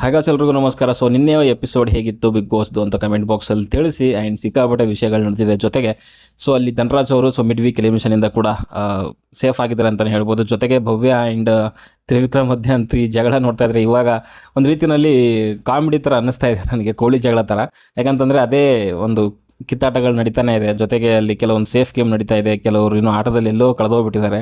ಹಾಗಾಸ್ ಎಲ್ರಿಗೂ ನಮಸ್ಕಾರ. ಸೊ ನಿನ್ನೆ ಎಪಿಸೋಡ್ ಹೇಗಿತ್ತು ಬಿಗ್ ಬಾಸ್ದು ಅಂತ ಕಮೆಂಟ್ ಬಾಕ್ಸಲ್ಲಿ ತಿಳಿಸಿ ಆ್ಯಂಡ್ ಸಿಕ್ಕಾಪಟ್ಟೆ ವಿಷಯಗಳು ನಡೆದಿದೆ ಜೊತೆಗೆ. ಸೊ ಅಲ್ಲಿ ಧನರಾಜ್ ಅವರು ಸೊ ಮಿಡ್ ವೀಕ್ ಎಲಿಮಿಷನಿಂದ ಕೂಡ ಸೇಫ್ ಆಗಿದ್ದಾರೆ ಅಂತಲೇ ಹೇಳ್ಬೋದು. ಜೊತೆಗೆ ಭವ್ಯ ಆ್ಯಂಡ್ ತ್ರಿವಿಕ್ರಮ್ ಮಧ್ಯೆ ಅಂತೂ ಈ ಜಗಳ ನೋಡ್ತಾ ಇದ್ರೆ ಇವಾಗ ಒಂದು ರೀತಿಯಲ್ಲಿ ಕಾಮಿಡಿ ಥರ ಅನ್ನಿಸ್ತಾ ಇದೆ ನನಗೆ, ಕೋಳಿ ಜಗಳ ಥರ ಯಾಕಂತಂದರೆ ಅದೇ ಒಂದು ಕಿತ್ತಾಟಗಳು ನಡೀತಾನೆ ಇದೆ. ಜೊತೆಗೆ ಅಲ್ಲಿ ಕೆಲವೊಂದು ಸೇಫ್ ಗೇಮ್ ನಡೀತಾ ಇದೆ. ಕೆಲವರು ಇನ್ನೂ ಆಟದಲ್ಲಿ ಎಲ್ಲೋ ಕಳೆದೋಗ್ಬಿಟ್ಟಿದ್ದಾರೆ.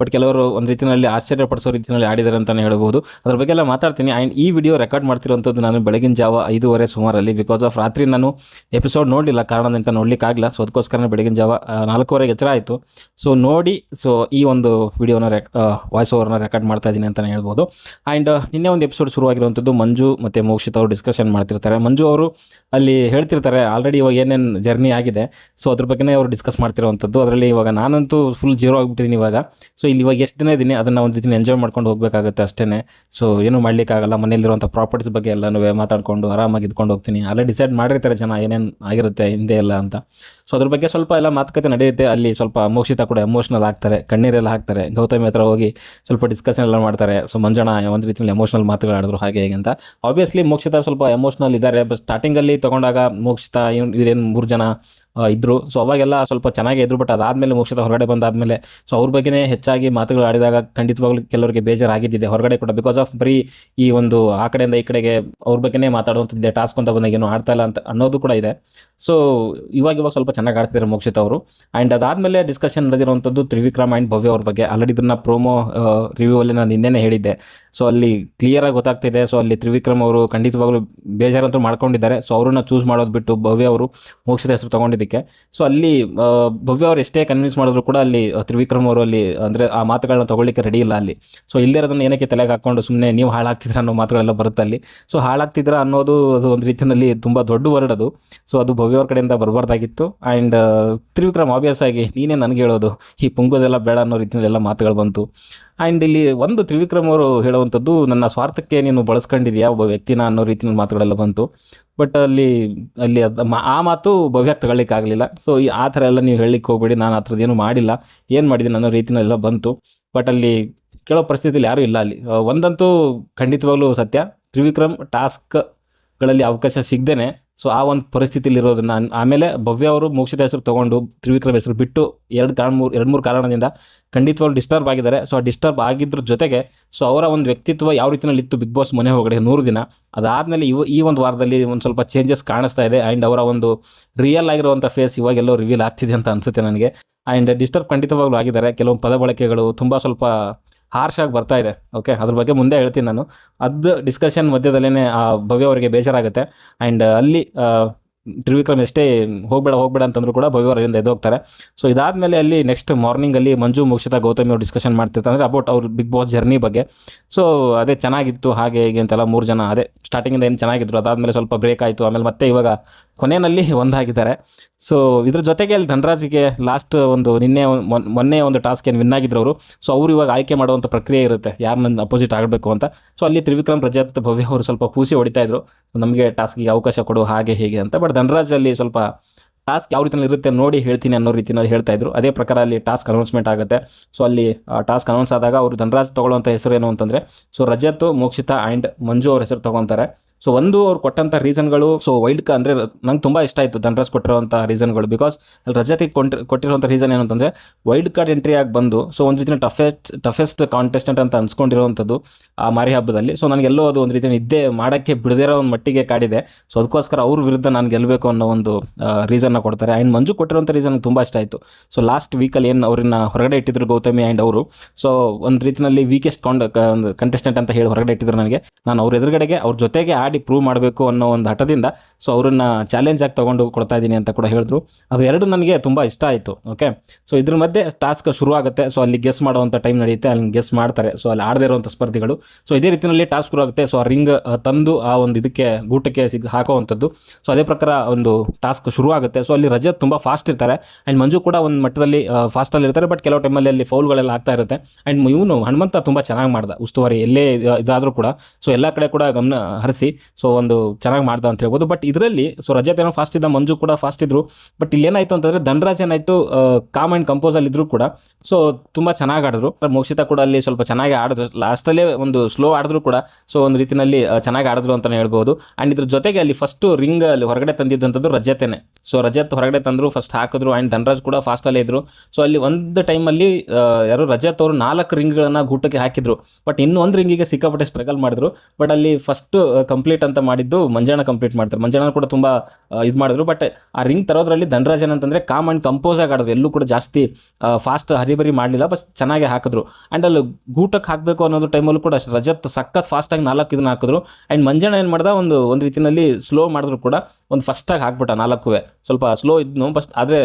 ಬಟ್ ಕೆಲವರು ಒಂದು ರೀತಿಯಲ್ಲಿ ಆಶ್ಚರ್ಯಪಡಿಸೋ ರೀತಿಯಲ್ಲಿ ಆಡಿದ್ದಾರೆ ಅಂತಲೇ ಹೇಳ್ಬೋದು. ಅದ್ರ ಬಗ್ಗೆ ಎಲ್ಲ ಮಾತಾಡ್ತೀನಿ. ಆ್ಯಂಡ್ ಈ ವಿಡಿಯೋ ರೆಕಾರ್ಡ್ ಮಾಡ್ತಿರೋಂಥದ್ದು ನಾನು ಬೆಳಗಿನ ಜಾವ ಐದೂವರೆ ಸುಮಾರಲ್ಲಿ. ಬಿಕಾಸ್ ಆಫ್ ರಾತ್ರಿ ನಾನು ಎಪಿಸೋಡ್ ನೋಡಲಿಲ್ಲ. ಕಾರಣದಿಂದ ನೋಡಲಿಕ್ಕಾಗಲ್ಲ ಸೊ ಅದಕ್ಕೋಸ್ಕರನೇ ಬೆಳಗಿನ ಜಾವ ನಾಲ್ಕೂವರೆಗೆ ಎಚ್ಚರ ಆಯಿತು. ಸೊ ನೋಡಿ ಸೊ ಈ ಒಂದು ವಿಡಿಯೋನ ರೆಕ್ ವಾಯ್ಸ್ ಓವರ್ನ ರೆಕಾರ್ಡ್ ಮಾಡ್ತಾ ಇದ್ದೀನಿ ಅಂತಲೇ ಹೇಳ್ಬೋದು. ಆ್ಯಂಡ್ ನಿನ್ನೆ ಒಂದು ಎಪಿಸೋಡ್ ಶುರುವಾಗಿರುವಂಥದ್ದು ಮಂಜು ಮತ್ತು ಮೋಕ್ಷಿತ್ ಅವರು ಡಿಸ್ಕಷನ್ ಮಾಡ್ತಿರ್ತಾರೆ. ಮಂಜು ಅವರು ಅಲ್ಲಿ ಹೇಳ್ತಿರ್ತಾರೆ ಆಲ್ರೆಡಿ ಇವಾಗ ಏನೇನು ಜರ್ನಿ ಆಗಿದೆ. ಸೊ ಅದ್ರ ಬಗ್ಗೆನೇ ಅವರು ಡಿಸ್ಕಸ್ ಮಾಡ್ತಿರೋವಂಥದ್ದು. ಅದರಲ್ಲಿ ಇವಾಗ ನಾನಂತೂ ಫುಲ್ ಜೀರೋ ಆಗಿಬಿಟ್ಟಿದ್ದೀನಿ ಇವಾಗ. ಸೊ ಇಲ್ಲಿ ಇವಾಗ ಎಷ್ಟು ದಿನ ಇದ್ದೀನಿ ಅದನ್ನು ಒಂದು ರೀತಿ ಎಂಜಾಯ್ ಮಾಡ್ಕೊಂಡು ಹೋಗಬೇಕಾಗುತ್ತೆ ಅಷ್ಟೇ ಸೊ ಏನು ಮಾಡಲಿಕ್ಕಾಗಲ್ಲ. ಮನೆಯಲ್ಲಿರುವಂಥ ಪ್ರಾಪರ್ಟೀಸ್ ಬಗ್ಗೆ ಎಲ್ಲನೂ ಮಾತಾಡಿಕೊಂಡು ಆರಾಮಾಗಿ ಇದ್ಕೊಂಡು ಹೋಗ್ತೀನಿ. ಅಲ್ಲೇ ಡಿಸೈಡ್ ಮಾಡಿರ್ತಾರೆ ಜನ ಏನೇನು ಆಗಿರುತ್ತೆ ಹಿಂದೆ ಎಲ್ಲ ಅಂತ. ಸೊ ಅದ್ರ ಬಗ್ಗೆ ಸ್ವಲ್ಪ ಎಲ್ಲ ಮಾತುಕತೆ ನಡೆಯುತ್ತೆ. ಅಲ್ಲಿ ಸ್ವಲ್ಪ ಮೋಕ್ಷಿತ ಕೂಡ ಎಮೋಷನಲ್ ಆಗ್ತಾರೆ. ಕಣ್ಣೀರೆಲ್ಲ ಹಾಕ್ತಾರೆ. ಗೌತಮಿ ಹತ್ರ ಹೋಗಿ ಸ್ವಲ್ಪ ಡಿಸ್ಕಷನ್ ಎಲ್ಲ ಮಾಡ್ತಾರೆ. ಸೊ ಮಂಜಣ್ಣ ಒಂದು ರೀತಿಯಲ್ಲಿ ಎಮೋಷನಲ್ ಮಾತುಗಳಾಡಿದ್ರು ಹಾಗೆ ಹೇಗೆ ಅಂತ. ಆಬ್ವಿಯಸ್ಲಿ ಮೋಕ್ಷಿತ ಸ್ವಲ್ಪ ಎಮೋಷ್ನಲ್ ಇದ್ದಾರೆ ಬಟ್ ಸ್ಟಾರ್ಟಿಂಗಲ್ಲಿ ತೊಗೊಂಡಾಗ ಮೋಕ್ಷಿತ ಇವ್ರೇನು ಮೂರು ಜನ ಆ, ಇದ್ರು. ಸೊ ಅವಾಗೆಲ್ಲ ಸ್ವಲ್ಪ ಚೆನ್ನಾಗಿ ಇದ್ರು ಬಟ್ ಅದಾದಮೇಲೆ ಮೋಕ್ಷಿತ ಹೊರಗಡೆ ಬಂದಾದಮೇಲೆ ಸೊ ಅವ್ರ ಬಗ್ಗೆನೇ ಹೆಚ್ಚಾಗಿ ಮಾತುಗಳು ಆಡಿದಾಗ ಖಂಡಿತವಾಗ್ಲೂ ಕೆಲವರಿಗೆ ಬೇಜಾರಾಗಿದ್ದಿದೆ ಹೊರಗಡೆ ಕೂಡ ಬಿಕಾಸ್ ಆಫ್ ಬರೀ ಈ ಒಂದು ಆ ಕಡೆಯಿಂದ ಈ ಕಡೆಗೆ ಅವ್ರ ಬಗ್ಗೆನೇ ಮಾತಾಡುವಂಥದ್ದಿದೆ ಟಾಸ್ಕ್ ಅಂತ ಬಂದಾಗ ಏನು ಆಡ್ತಾ ಇಲ್ಲ ಅಂತ ಅನ್ನೋದು ಕೂಡ ಇದೆ. ಸೊ ಇವಾಗ ಇವಾಗ ಸ್ವಲ್ಪ ಚೆನ್ನಾಗಿ ಆಡ್ತಿದ್ದಾರೆ ಮೋಕ್ಷಿತ್ ಅವರು. ಆ್ಯಂಡ್ ಅದಾದಮೇಲೆ ಡಿಸ್ಕಷನ್ ನಡೆದಿರುವಂಥದ್ದು ತ್ರಿವಿಕ್ರಮ್ ಆ್ಯಂಡ್ ಭವ್ಯ ಅವ್ರ ಬಗ್ಗೆ. ಆಲ್ರೆಡಿ ಇದನ್ನು ಪ್ರೋಮೋ ರಿವ್ಯೂ ಅಲ್ಲಿ ನಾನು ನಿನ್ನೆನೇ ಹೇಳಿದ್ದೆ. ಸೊ ಅಲ್ಲಿ ಕ್ಲಿಯರಾಗಿ ಗೊತ್ತಾಗ್ತಿದೆ ಸೊ ಅಲ್ಲಿ ತ್ರಿವಿಕ್ರಮ್ ಅವರು ಖಂಡಿತವಾಗ್ಲೂ ಬೇಜಾರಂತೂ ಮಾಡ್ಕೊಂಡಿದ್ದಾರೆ. ಸೊ ಅವ್ರನ್ನ ಚೂಸ್ ಮಾಡೋದು ಬಿಟ್ಟು ಭವ್ಯ ಅವರು ಮೋಕ್ಷದ ಹೆಸರು ತೊಗೊಂಡಿದ್ದಕ್ಕೆ ಸೊ ಅಲ್ಲಿ ಭವ್ಯ ಅವರು ಎಷ್ಟೇ ಕನ್ವಿನ್ಸ್ ಮಾಡಿದ್ರು ಕೂಡ ಅಲ್ಲಿ ತ್ರಿವಿಕ್ರಮ್ ಅವರು ಅಲ್ಲಿ, ಅಂದರೆ ಆ ಮಾತುಗಳನ್ನ ತೊಗೊಳ್ಳಿಕ್ಕೆ ರೆಡಿ ಇಲ್ಲ ಅಲ್ಲಿ. ಸೊ ಇಲ್ಲದೇ ಅದನ್ನು ಏನಕ್ಕೆ ತಲೆಗೆ ಹಾಕ್ಕೊಂಡು ಸುಮ್ಮನೆ ನೀವು ಹಾಳಾಗ್ತಿದ್ರ ಅನ್ನೋ ಮಾತುಗಳೆಲ್ಲ ಬರುತ್ತೆ ಅಲ್ಲಿ. ಸೊ ಹಾಳಾಗ್ತಿದ್ರ ಅನ್ನೋದು ಅದು ಒಂದು ರೀತಿಯಲ್ಲಿ ತುಂಬ ದೊಡ್ಡ ವರ್ಡ್ ಅದು. ಸೊ ಅದು ಭವ್ಯ ಅವ್ರ ಕಡೆಯಿಂದ ಬರಬಾರ್ದಾಗಿತ್ತು. ಆ್ಯಂಡ್ ತ್ರಿವಿಕ್ರಮ್ ಆಬ್ವಿಯಸ್ ಆಗಿ ನೀನೇ ನನಗೆ ಹೇಳೋದು, ಈ ಪುಂಗದೆಲ್ಲ ಬೇಡ ಅನ್ನೋ ರೀತಿಯಲ್ಲಿ ಎಲ್ಲ ಮಾತುಗಳು ಬಂತು. ಆ್ಯಂಡ್ ಇಲ್ಲಿ ಒಂದು ತ್ರಿವಿಕ್ರಮ್ ಅವರು ಹೇಳುವಂಥದ್ದು, ನನ್ನ ಸ್ವಾರ್ಥಕ್ಕೆ ನೀನು ಬಳಸ್ಕೊಂಡಿದ್ಯಾ ಒಬ್ಬ ವ್ಯಕ್ತಿನ? ಅನ್ನೋ ರೀತಿಯ ಮಾತುಗಳೆಲ್ಲ ಬಂತು. ಬಟ್ ಅಲ್ಲಿ ಅಲ್ಲಿ ಅದು ಆ ಮಾತು ಭವ್ಯಕ್ಕೆ ತಗೊಳ್ಳಿಕ್ಕಾಗಲಿಲ್ಲ. ಸೊ ಈ ಆ ಥರ ಎಲ್ಲ ನೀವು ಹೇಳಲಿಕ್ಕೆ ಹೋಗ್ಬೇಡಿ, ನಾನು ಆ ಥರದ್ದೇನು ಮಾಡಿಲ್ಲ, ಏನು ಮಾಡಿದ್ದೀನಿ ಅನ್ನೋ ರೀತಿನೆಲ್ಲ ಬಂತು. ಬಟ್ ಅಲ್ಲಿ ಕೇಳೋ ಪರಿಸ್ಥಿತಿಯಲ್ಲಿ ಯಾರೂ ಇಲ್ಲ ಅಲ್ಲಿ. ಒಂದಂತೂ ಖಂಡಿತವಾಗ್ಲೂ ಸತ್ಯ. ತ್ರಿವಿಕ್ರಮ್ ಟಾಸ್ಕ್ಗಳಲ್ಲಿ ಅವಕಾಶ ಸಿಗದೇನೆ ಸೊ ಆ ಒಂದು ಪರಿಸ್ಥಿತಿಲಿ ಇರೋದನ್ನ ಆಮೇಲೆ ಭವ್ಯ ಅವರು ಮೋಕ್ಷದ ಹೆಸರು ತಗೊಂಡು ತ್ರಿವಿಕ್ರಮ್ ಹೆಸರು ಬಿಟ್ಟು ಎರಡು ಕಾರಣ ಮೂರು, ಎರಡು ಮೂರು ಕಾರಣದಿಂದ ಖಂಡಿತವಾಗ್ಲೂ ಡಿಸ್ಟರ್ಬ್ ಆಗಿದ್ದಾರೆ. ಸೊ ಆ ಡಿಸ್ಟರ್ಬ್ ಆಗಿದ್ರ ಜೊತೆಗೆ ಸೊ ಅವರ ಒಂದು ವ್ಯಕ್ತಿತ್ವ ಯಾವ ರೀತಿಯಲ್ಲಿ ಇತ್ತು ಬಿಗ್ ಬಾಸ್ ಮನೆ ಹೊರಗಡೆ ನೂರು ದಿನ, ಅದಾದಮೇಲೆ ಇವ, ಈ ಒಂದು ವಾರದಲ್ಲಿ ಒಂದು ಸ್ವಲ್ಪ ಚೇಂಜಸ್ ಕಾಣಿಸ್ತಾ ಇದೆ ಆ್ಯಂಡ್ ಅವರ ಒಂದು ರಿಯಲ್ ಆಗಿರುವಂಥ ಫೇಸ್ ಇವಾಗೆಲ್ಲೋ ರಿವೀಲ್ ಆಗ್ತಿದೆ ಅಂತ ಅನಿಸುತ್ತೆ ನನಗೆ. ಆ್ಯಂಡ್ ಡಿಸ್ಟರ್ಬ್ ಖಂಡಿತವಾಗ್ಲೂ ಆಗಿದ್ದಾರೆ. ಕೆಲವೊಂದು ಪದ ಬಳಕೆಗಳು ತುಂಬ ಸ್ವಲ್ಪ ಹಾರ್ಶ್ ಆಗಿ ಬರ್ತಾ ಇದೆ. ಓಕೆ ಅದ್ರ ಬಗ್ಗೆ ಮುಂದೆ ಹೇಳ್ತೀನಿ ನಾನು. ಅದು ಡಿಸ್ಕಷನ್ ಮಧ್ಯದಲ್ಲೇ ಆ, ಭವ್ಯ ಅವರಿಗೆ ಬೇಜಾರಾಗುತ್ತೆ. ಆ್ಯಂಡ್ ಅಲ್ಲಿ ತ್ರಿವಿಕ್ರಮ್ ಎಷ್ಟೇ ಹೋಗ್ಬೇಡ ಹೋಗ್ಬೇಡ ಅಂತಂದ್ರು ಕೂಡ ಭವ್ಯ ಅವರಿಂದ ಎದ್ದೋಗ್ತಾರೆ. ಸೊ ಇದಾದಮೇಲೆ ಅಲ್ಲಿ ನೆಕ್ಸ್ಟ್ ಮಾರ್ನಿಂಗಲ್ಲಿ ಮಂಜು ಮುಕ್ಷಿತ ಗೌತಮಿ ಅವ್ರು ಡಿಸ್ಕಷನ್ ಮಾಡ್ತಿರ್ತಾರೆ ಅಂದರೆ ಅಬೌಟ್ ಅವ್ರ ಬಿಗ್ ಬಾಸ್ ಜರ್ನಿ ಬಗ್ಗೆ. ಸೊ ಅದೇ ಚೆನ್ನಾಗಿತ್ತು, ಹಾಗೆ ಹೀಗೆ ಅಂತೆಲ್ಲ ಮೂರು ಜನ, ಅದೇ ಸ್ಟಾರ್ಟಿಂಗಿಂದ ಏನು ಚೆನ್ನಾಗಿದ್ರು, ಅದಾದಮೇಲೆ ಸ್ವಲ್ಪ ಬ್ರೇಕ್ ಆಯಿತು, ಆಮೇಲೆ ಮತ್ತೆ ಇವಾಗ ಕೊನೆಯಲ್ಲಿ ಒಂದಾಗಿದ್ದಾರೆ. ಸೊ ಇದ್ರ ಜೊತೆಗೆ ಅಲ್ಲಿ ಧನರಾಜಿಗೆ ಲಾಸ್ಟ್ ಒಂದು ನಿನ್ನೆ ಮೊನ್ನೆ ಒಂದು ಟಾಸ್ಕ್ ಏನು ವಿನ್ ಆಗಿದ್ರು ಅವರು ಸೊ ಅವರು ಇವಾಗ ಆಯ್ಕೆ ಮಾಡುವಂಥ ಪ್ರಕ್ರಿಯೆ ಇರುತ್ತೆ. ಯಾರು ನನ್ನ ಅಪೋಸಿಟ್ ಆಗಬೇಕು ಅಂತ. ಸೊ ಅಲ್ಲಿ ತ್ರಿವಿಕ್ರಮ್ ರಜತ್ ಭವ್ಯ ಅವರು ಸ್ವಲ್ಪ ಪೂಸಿ ಹೊಡಿತಾ ಇದ್ರು. ನಮಗೆ ಟಾಸ್ಕಿಗೆ ಅವಕಾಶ ಕೊಡು ಹಾಗೆ ಹೀಗೆ ಅಂತ. ಬಟ್ ಧನರಾಜ್ ಅಲ್ಲಿ ಸ್ವಲ್ಪ ಟಾಸ್ಕ್ ಯಾವ ರೀತಿಯಲ್ಲಿ ಇರುತ್ತೆ ನೋಡಿ ಹೇಳ್ತೀನಿ ಅನ್ನೋ ರೀತಿಯಲ್ಲಿ ಹೇಳ್ತಾ ಇದ್ರು. ಅದೇ ಪ್ರಕಾರ ಅಲ್ಲಿ ಟಾಸ್ಕ್ ಅನೌನ್ಸ್ಮೆಂಟ್ ಆಗುತ್ತೆ. ಸೊ ಅಲ್ಲಿ ಟಾಸ್ಕ್ ಅನೌನ್ಸ್ ಆದಾಗ ಅವರು ಧನರಾಜ್ ತಗೊಳ್ಳುವಂಥ ಹೆಸರು ಏನು ಅಂತಂದರೆ ಸೊ ರಜತ್, ಮೋಕ್ಷಿತ ಆ್ಯಂಡ್ ಮಂಜು ಅವ್ರ ಹೆಸರು ತಗೊತಾರೆ. ಸೊ ಒಂದು ಅವ್ರು ಕೊಟ್ಟಂಥ ರೀಸನ್ಗಳು ಸೊ ವೈಲ್ಡ್ ಕ ಅಂದರೆ ನಂಗೆ ತುಂಬ ಇಷ್ಟ ಆಯಿತು ಧನರಾಜ್ ಕೊಟ್ಟಿರುವಂಥ ರೀಸನ್ಗಳು ಬಿಕಾಸ್ ಅಲ್ಲಿ ರಜತಿಗೆ ಕೊಟ್ಟಿ ಕೊಟ್ಟಿರುವಂಥ ರೀಸನ್ ಏನಂತಂದರೆ ವೈಲ್ಡ್ ಕಾರ್ಡ್ ಎಂಟ್ರಿ ಆಗಿ ಬಂದು ಸೊ ಒಂದು ರೀತಿಯ ಟಫೆಸ್ಟ್ ಟಫೆಸ್ಟ್ ಕಾಂಟೆಸ್ಟೆಂಟ್ ಅಂತ ಅನ್ಸ್ಕೊಂಡಿರುವಂಥದ್ದು ಆ ಮಾರಿ ಹಬ್ಬದಲ್ಲಿ. ಸೊ ನನಗೆಲ್ಲೋ ಅದು ಒಂದು ರೀತಿಯ ನಿದ್ದೆ ಮಾಡೋಕ್ಕೆ ಬಿಡದಿರೋ ಒಂದು ಮಟ್ಟಿಗೆ ಕಾಡಿದೆ. ಸೊ ಅದಕ್ಕೋಸ್ಕರ ಅವ್ರ ವಿರುದ್ಧ ನಾನು ಗೆಲ್ಲಬೇಕು ಅನ್ನೋ ಒಂದು ರೀಸನ್ನ ಕೊಡ್ತಾರೆ. ಆ್ಯಂಡ್ ಮಂಜು ಕೊಟ್ಟಿರುವಂಥ ರೀಸನ್ ತುಂಬ ಇಷ್ಟ ಆಯಿತು. ಸೊ ಲಾಸ್ಟ್ ವೀಕಲ್ಲಿ ಏನು ಅವ್ರನ್ನ ಹೊರಗಡೆ ಇಟ್ಟಿದ್ರು ಗೌತಮಿ ಆ್ಯಂಡ್ ಅವರು. ಸೊ ಒಂದು ರೀತಿಯಲ್ಲಿ ವೀಕೆಸ್ಟ್ ಕಾಂಡ್ ಒಂದು ಕಂಟೆಸ್ಟೆಂಟ್ ಅಂತ ಹೇಳಿ ಹೊರಗಡೆ ಇಟ್ಟಿದ್ರು ನನಗೆ. ನಾನು ಅವ್ರ ಎದುರುಗಡೆಗೆ ಅವ್ರ ಜೊತೆಗೆ ಆಡಿ ಪ್ರೂವ್ ಮಾಡಬೇಕು ಅನ್ನೋ ಒಂದು ಹಠದಿಂದ ಸೊ ಅವ್ರನ್ನ ಚಾಲೆಂಜ್ ಆಗಿ ತೊಗೊಂಡು ಕೊಡ್ತಾ ಇದ್ದೀನಿ ಅಂತ ಕೂಡ ಹೇಳಿದ್ರು. ಅದು ಎರಡು ನನಗೆ ತುಂಬ ಇಷ್ಟ ಆಯಿತು ಓಕೆ ಸೊ ಇದ್ರ ಮಧ್ಯೆ ಟಾಸ್ಕ್ ಶುರು ಆಗುತ್ತೆ ಸೊ ಅಲ್ಲಿ ಗೆಸ್ ಮಾಡುವಂಥ ಟೈಮ್ ನಡೆಯುತ್ತೆ. ಅಲ್ಲಿ ಗೆಸ್ ಮಾಡ್ತಾರೆ. ಸೊ ಅಲ್ಲಿ ಆಡದೇ ಇರುವಂಥ ಸ್ಪರ್ಧಿಗಳು. ಸೊ ಇದೇ ರೀತಿಯಲ್ಲಿ ಟಾಸ್ಕ್ ಶುರು ಆಗುತ್ತೆ ಸೊ ಆ ರಿಂಗ್ ತಂದು ಆ ಒಂದು ಇದಕ್ಕೆ, ಗೂಟಕ್ಕೆ ಸಿಗ್, ಹಾಕೋವಂಥದ್ದು. ಸೊ ಅದೇ ಪ್ರಕಾರ ಒಂದು ಟಾಸ್ಕ್ ಶುರು ಆಗುತ್ತೆ ಸೊ ಅಲ್ಲಿ ರಜತ್ ತುಂಬ ಫಾಸ್ಟ್ ಇರ್ತಾರೆ. ಆ್ಯಂಡ್ ಮಂಜು ಕೂಡ ಒಂದು ಮಟ್ಟದಲ್ಲಿ ಫಾಸ್ಟಲ್ಲಿ ಇರ್ತಾರೆ ಬಟ್ ಕೆಲವು ಟೈಮಲ್ಲಿ ಅಲ್ಲಿ ಫೌಲ್ಗಳೆಲ್ಲ ಆಗ್ತಾ ಇರುತ್ತೆ. ಆ್ಯಂಡ್ ಇವನು ಹನುಮಂತ ತುಂಬ ಚೆನ್ನಾಗಿ ಮಾಡ್ದ, ಉಸ್ತುವಾರಿ, ಎಲ್ಲೇ ಇದಾದರೂ ಕೂಡ. ಸೊ ಎಲ್ಲ ಕಡೆ ಕೂಡ ಗಮನ ಹರಿಸಿ ಸೊ ಒಂದು ಚೆನ್ನಾಗಿ ಮಾಡ್ದ ಅಂತ ಹೇಳ್ಬೋದು. ಬಟ್ ಇದರಲ್ಲಿ ಸೊ ರಜತ್ ಏನೋ ಫಾಸ್ಟ್ ಇದ್ದ ಮಂಜು ಕೂಡ ಫಾಸ್ಟ್ ಇದ್ದರು ಬಟ್ ಇಲ್ಲಿ ಏನಾಯಿತು ಅಂತಂದರೆ, ಧನರಾಜ್ ಏನಾಯಿತು ಕಾಮ್ ಆ್ಯಂಡ್ ಕಂಪೋಸಲ್ಲಿ ಇದ್ರು ಕೂಡ ಸೊ ತುಂಬ ಚೆನ್ನಾಗಿ ಆಡಿದ್ರು. ಮೋಕ್ಷಿತಾ ಕೂಡ ಅಲ್ಲಿ ಸ್ವಲ್ಪ ಚೆನ್ನಾಗಿ ಆಡಿದ್ರು. ಲಾಸ್ಟಲ್ಲೇ ಒಂದು ಸ್ಲೋ ಆಡಿದ್ರು ಕೂಡ ಸೊ ಒಂದು ರೀತಿಯಲ್ಲಿ ಚೆನ್ನಾಗಿ ಆಡಿದ್ರು ಅಂತಲೇ ಹೇಳ್ಬೋದು. ಆ್ಯಂಡ್ ಇದ್ರ ಜೊತೆಗೆ ಅಲ್ಲಿ ಫಸ್ಟು ರಿಂಗ್ ಅಲ್ಲಿ ಹೊರಗಡೆ ತಂದಿದ್ದಂಥದ್ದು ರಜತೇನೆ ಸೊ ರಜತ್ ಹೊರಗಡೆ ತಂದರು ಫಸ್ಟ್ ಹಾಕಿದ್ರು ಆ್ಯಂಡ್ ಧನರಾಜ್ ಕೂಡ ಫಾಸ್ಟಲ್ಲೇ ಇದ್ದರು ಸೊ ಅಲ್ಲಿ ಒಂದು ಟೈಮಲ್ಲಿ ಯಾರು ರಜತ್ ಅವರು ನಾಲ್ಕು ರಿಂಗ್ಗಳನ್ನು ಗೂಟಕ್ಕೆ ಹಾಕಿದ್ರು. ಬಟ್ ಇನ್ನೊಂದು ರಿಂಗಿಗೆ ಸಿಕ್ಕಾಪಟ್ಟೆ ಸ್ಟ್ರಗಲ್ ಮಾಡಿದ್ರು. ಬಟ್ ಅಲ್ಲಿ ಫಸ್ಟ್ ಕಂಪ್ಲೀಟ್ ಅಂತ ಮಾಡಿದ್ದು ಮಂಜಾಣ ಕಂಪ್ಲೀಟ್ ಮಾಡ್ತಾರೆ. ಮಂಜಾಣ ಕೂಡ ತುಂಬ ಇದು ಮಾಡಿದ್ರು. ಬಟ್ ಆ ರಿಂಗ್ ತರೋದ್ರಲ್ಲಿ ಧನರಾಜ್ ಏನಂತಂದರೆ ಕಾಮ್ ಆ್ಯಂಡ್ ಕಂಪೋಸ್ ಆಗಿ ಆಡಿದ್ರು. ಎಲ್ಲೂ ಕೂಡ ಜಾಸ್ತಿ ಫಾಸ್ಟ್ ಹರಿಬರಿ ಮಾಡಲಿಲ್ಲ ಬಟ್ ಚೆನ್ನಾಗಿ ಹಾಕಿದ್ರು. ಆ್ಯಂಡ್ ಅಲ್ಲಿ ಗೂಟಕ್ಕೆ ಹಾಕಬೇಕು ಅನ್ನೋದು ಟೈಮಲ್ಲೂ ಕೂಡ ರಜತ್ ಸಖತ್ ಫಾಸ್ಟಾಗಿ ನಾಲ್ಕು ಇದನ್ನ ಹಾಕಿದ್ರು. ಆ್ಯಂಡ್ ಮಂಜಾಣ ಏನು ಮಾಡ್ದ, ಒಂದು ಒಂದು ರೀತಿಯಲ್ಲಿ ಸ್ಲೋ ಮಾಡಿದ್ರು ಕೂಡ, ಒಂದು ಫಸ್ಟಾಗಿ ಹಾಕ್ಬಿಟ್ಟ ನಾಲ್ಕುವೆ. ಸ್ವಲ್ಪ ಸ್ಲೋ ಇದ್ನು. ಫಸ್ಟ್ ಆದರೆ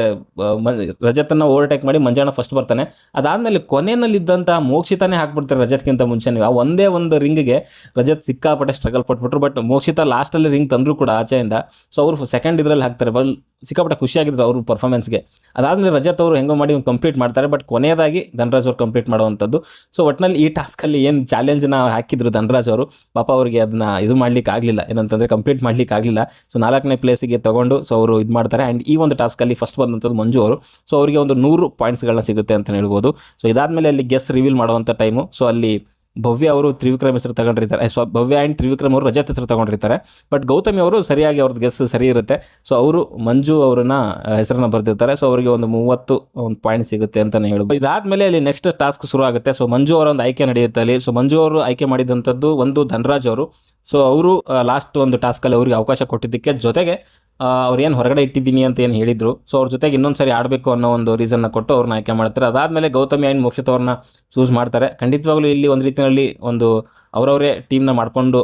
ರಜತನ್ನು ಓವರ್ಟೇಕ್ ಮಾಡಿ ಮಂಜಾಣ ಫಸ್ಟ್ ಬರ್ತಾನೆ. ಅದಾದಮೇಲೆ ಕೊನೆಯಲ್ಲಿದ್ದಂಥ ಮೋಕ್ಷಿತಾನೇ ಹಾಕ್ಬಿಡ್ತಾರೆ ರಜತ್ಗಿಂತ ಮುಂಚೆ ನೀವು ಆ ಒಂದೇ ಒಂದು ರಿಂಗ್ಗೆ ರಜತ್ ಸಿಕ್ಕಾಪಟ್ಟೆ ಸ್ಟ್ರಗಲ್ ಪಟ್ಬಿಟ್ರು ಬಟ್ ಮೋಕ್ಷಿತ ಲಾಸ್ಟಲ್ಲಿ ರಿಂಗ್ ತಂದರೂ ಕೂಡ ಆಚೆಯಿಂದ. ಸೊ ಅವರು ಸೆಕೆಂಡ್ ಇದರಲ್ಲಿ ಹಾಕ್ತಾರೆ. ಬಲ್, ಸಿಕ್ಕಾಪಟ್ಟೆ ಖುಷಿಯಾಗಿದ್ರು ಅವ್ರ ಪರ್ಫಾರ್ಮೆನ್ಸ್ಗೆ ಅದಾದಮೇಲೆ ರಜತ್ ಅವರು ಹೆಂಗೋ ಮಾಡಿ ಕಂಪ್ಲೀಟ್ ಮಾಡ್ತಾರೆ ಬಟ್ ಕೊನೆಯದಾಗಿ ಧನರಾಜ್ ಅವರು ಕಂಪ್ಲೀಟ್ ಮಾಡುವಂಥದ್ದು. ಸೊ ಒಟ್ಟಿನಲ್ಲಿ ಈ ಟಾಸ್ಕಲ್ಲಿ ಏನು ಚಾಲೆಂಜ್ನ ಹಾಕಿದ್ರು ಧನರಾಜ್ ಅವರು, ಪಾಪ ಅವರಿಗೆ ಅದನ್ನ ಇದು ಮಾಡ್ಲಿಕ್ಕೆ ಆಗಲಿಲ್ಲ ಏನಂತಂದರೆ ಕಂಪ್ಲೀಟ್ ಮಾಡ್ಲಿಕ್ಕೆ ಆಗಲಿಲ್ಲ ಸೊ ನಾಲ್ಕನೇ ಪ್ಲೇಸಿಗೆ ತಗೊಂಡು ಸೊ ಅವರು ಇದು ಮಾಡ್ತಾರೆ ಆ್ಯಂಡ್ ಈ ಒಂದು ಟಾಸ್ಕಲ್ಲಿ ಫಸ್ಟ್ ಬಂದಂಥದ್ದು ಮಂಜು ಅವರು. ಸೊ ಅವರಿಗೆ ಒಂದು ನೂರು ಪಾಯಿಂಟ್ಸ್ಗಳನ್ನ ಸಿಗುತ್ತೆ ಅಂತ ಹೇಳ್ಬೋದು. ಸೊ ಇದಾದಮೇಲೆ ಅಲ್ಲಿ ಗೆಸ್ ರಿವೀಲ್ ಮಾಡುವಂಥ ಟೈಮು ಸೊ ಅಲ್ಲಿ ಭವ್ಯ ಅವರು ತ್ರಿವಿಕ್ರಮ್ ಹೆಸರು ತಗೊಂಡಿರ್ತಾರೆ. ಸೊ ಭವ್ಯ ಆ್ಯಂಡ್ ತ್ರಿವಿಕ್ರಮ್ ಅವರು ರಜತ್ ಹೆಸರು ತಗೊಂಡಿರ್ತಾರೆ. ಬಟ್ ಗೌತಮಿ ಅವರು ಸರಿಯಾಗಿ ಅವ್ರದ್ದು ಗೆಸ್ ಸರಿ ಇರುತ್ತೆ. ಸೊ ಅವರು ಮಂಜು ಅವರನ್ನ ಹೆಸರನ್ನ ಬರೆದಿರ್ತಾರೆ. ಸೊ ಅವರಿಗೆ ಒಂದು ಮೂವತ್ತು, ಒಂದು ಪಾಯಿಂಟ್ ಸಿಗುತ್ತೆ ಅಂತಲೇ ಹೇಳ್ಬೋದು. ಇದಾದಮೇಲೆ ಅಲ್ಲಿ ನೆಕ್ಸ್ಟ್ ಟಾಸ್ಕ್ ಶುರು ಆಗುತ್ತೆ. ಸೊ ಮಂಜು ಅವರ ಒಂದು ಆಯ್ಕೆ ನಡೆಯುತ್ತೆ ಅಲ್ಲಿ. ಸೊ ಮಂಜು ಅವರು ಆಯ್ಕೆ ಮಾಡಿದಂಥದ್ದು ಒಂದು ಧನರಾಜ್ ಅವರು. ಸೊ ಅವರು ಲಾಸ್ಟ್ ಒಂದು ಟಾಸ್ಕಲ್ಲಿ ಅವರಿಗೆ ಅವಕಾಶ ಕೊಟ್ಟಿದ್ದಕ್ಕೆ ಜೊತೆಗೆ ಅವ್ರು ಹೊರಗಡೆ ಇಟ್ಟಿದ್ದೀನಿ ಅಂತ ಏನು ಹೇಳಿದ್ರು. ಸೊ ಅವ್ರ ಜೊತೆಗೆ ಇನ್ನೊಂದು ಸರಿ ಆಡಬೇಕು ಅನ್ನೋ ಒಂದು ರೀಸನ್ನ ಕೊಟ್ಟು ಅವ್ರನ್ನ ಆಯ್ಕೆ ಮಾಡ್ತಾರೆ. ಅದಾದಮೇಲೆ ಗೌತಮಿ ಆ್ಯಂಡ್ ಮೋಕ್ಷಿತ್ ಅವ್ರನ್ನ ಚೂಸ್ ಮಾಡ್ತಾರೆ. ಖಂಡಿತವಾಗ್ಲೂ ಇಲ್ಲಿ ಒಂದು ರೀತಿಯಲ್ಲಿ ಒಂದು ಅವರವರೇ ಟೀಮ್ನ ಮಾಡಿಕೊಂಡು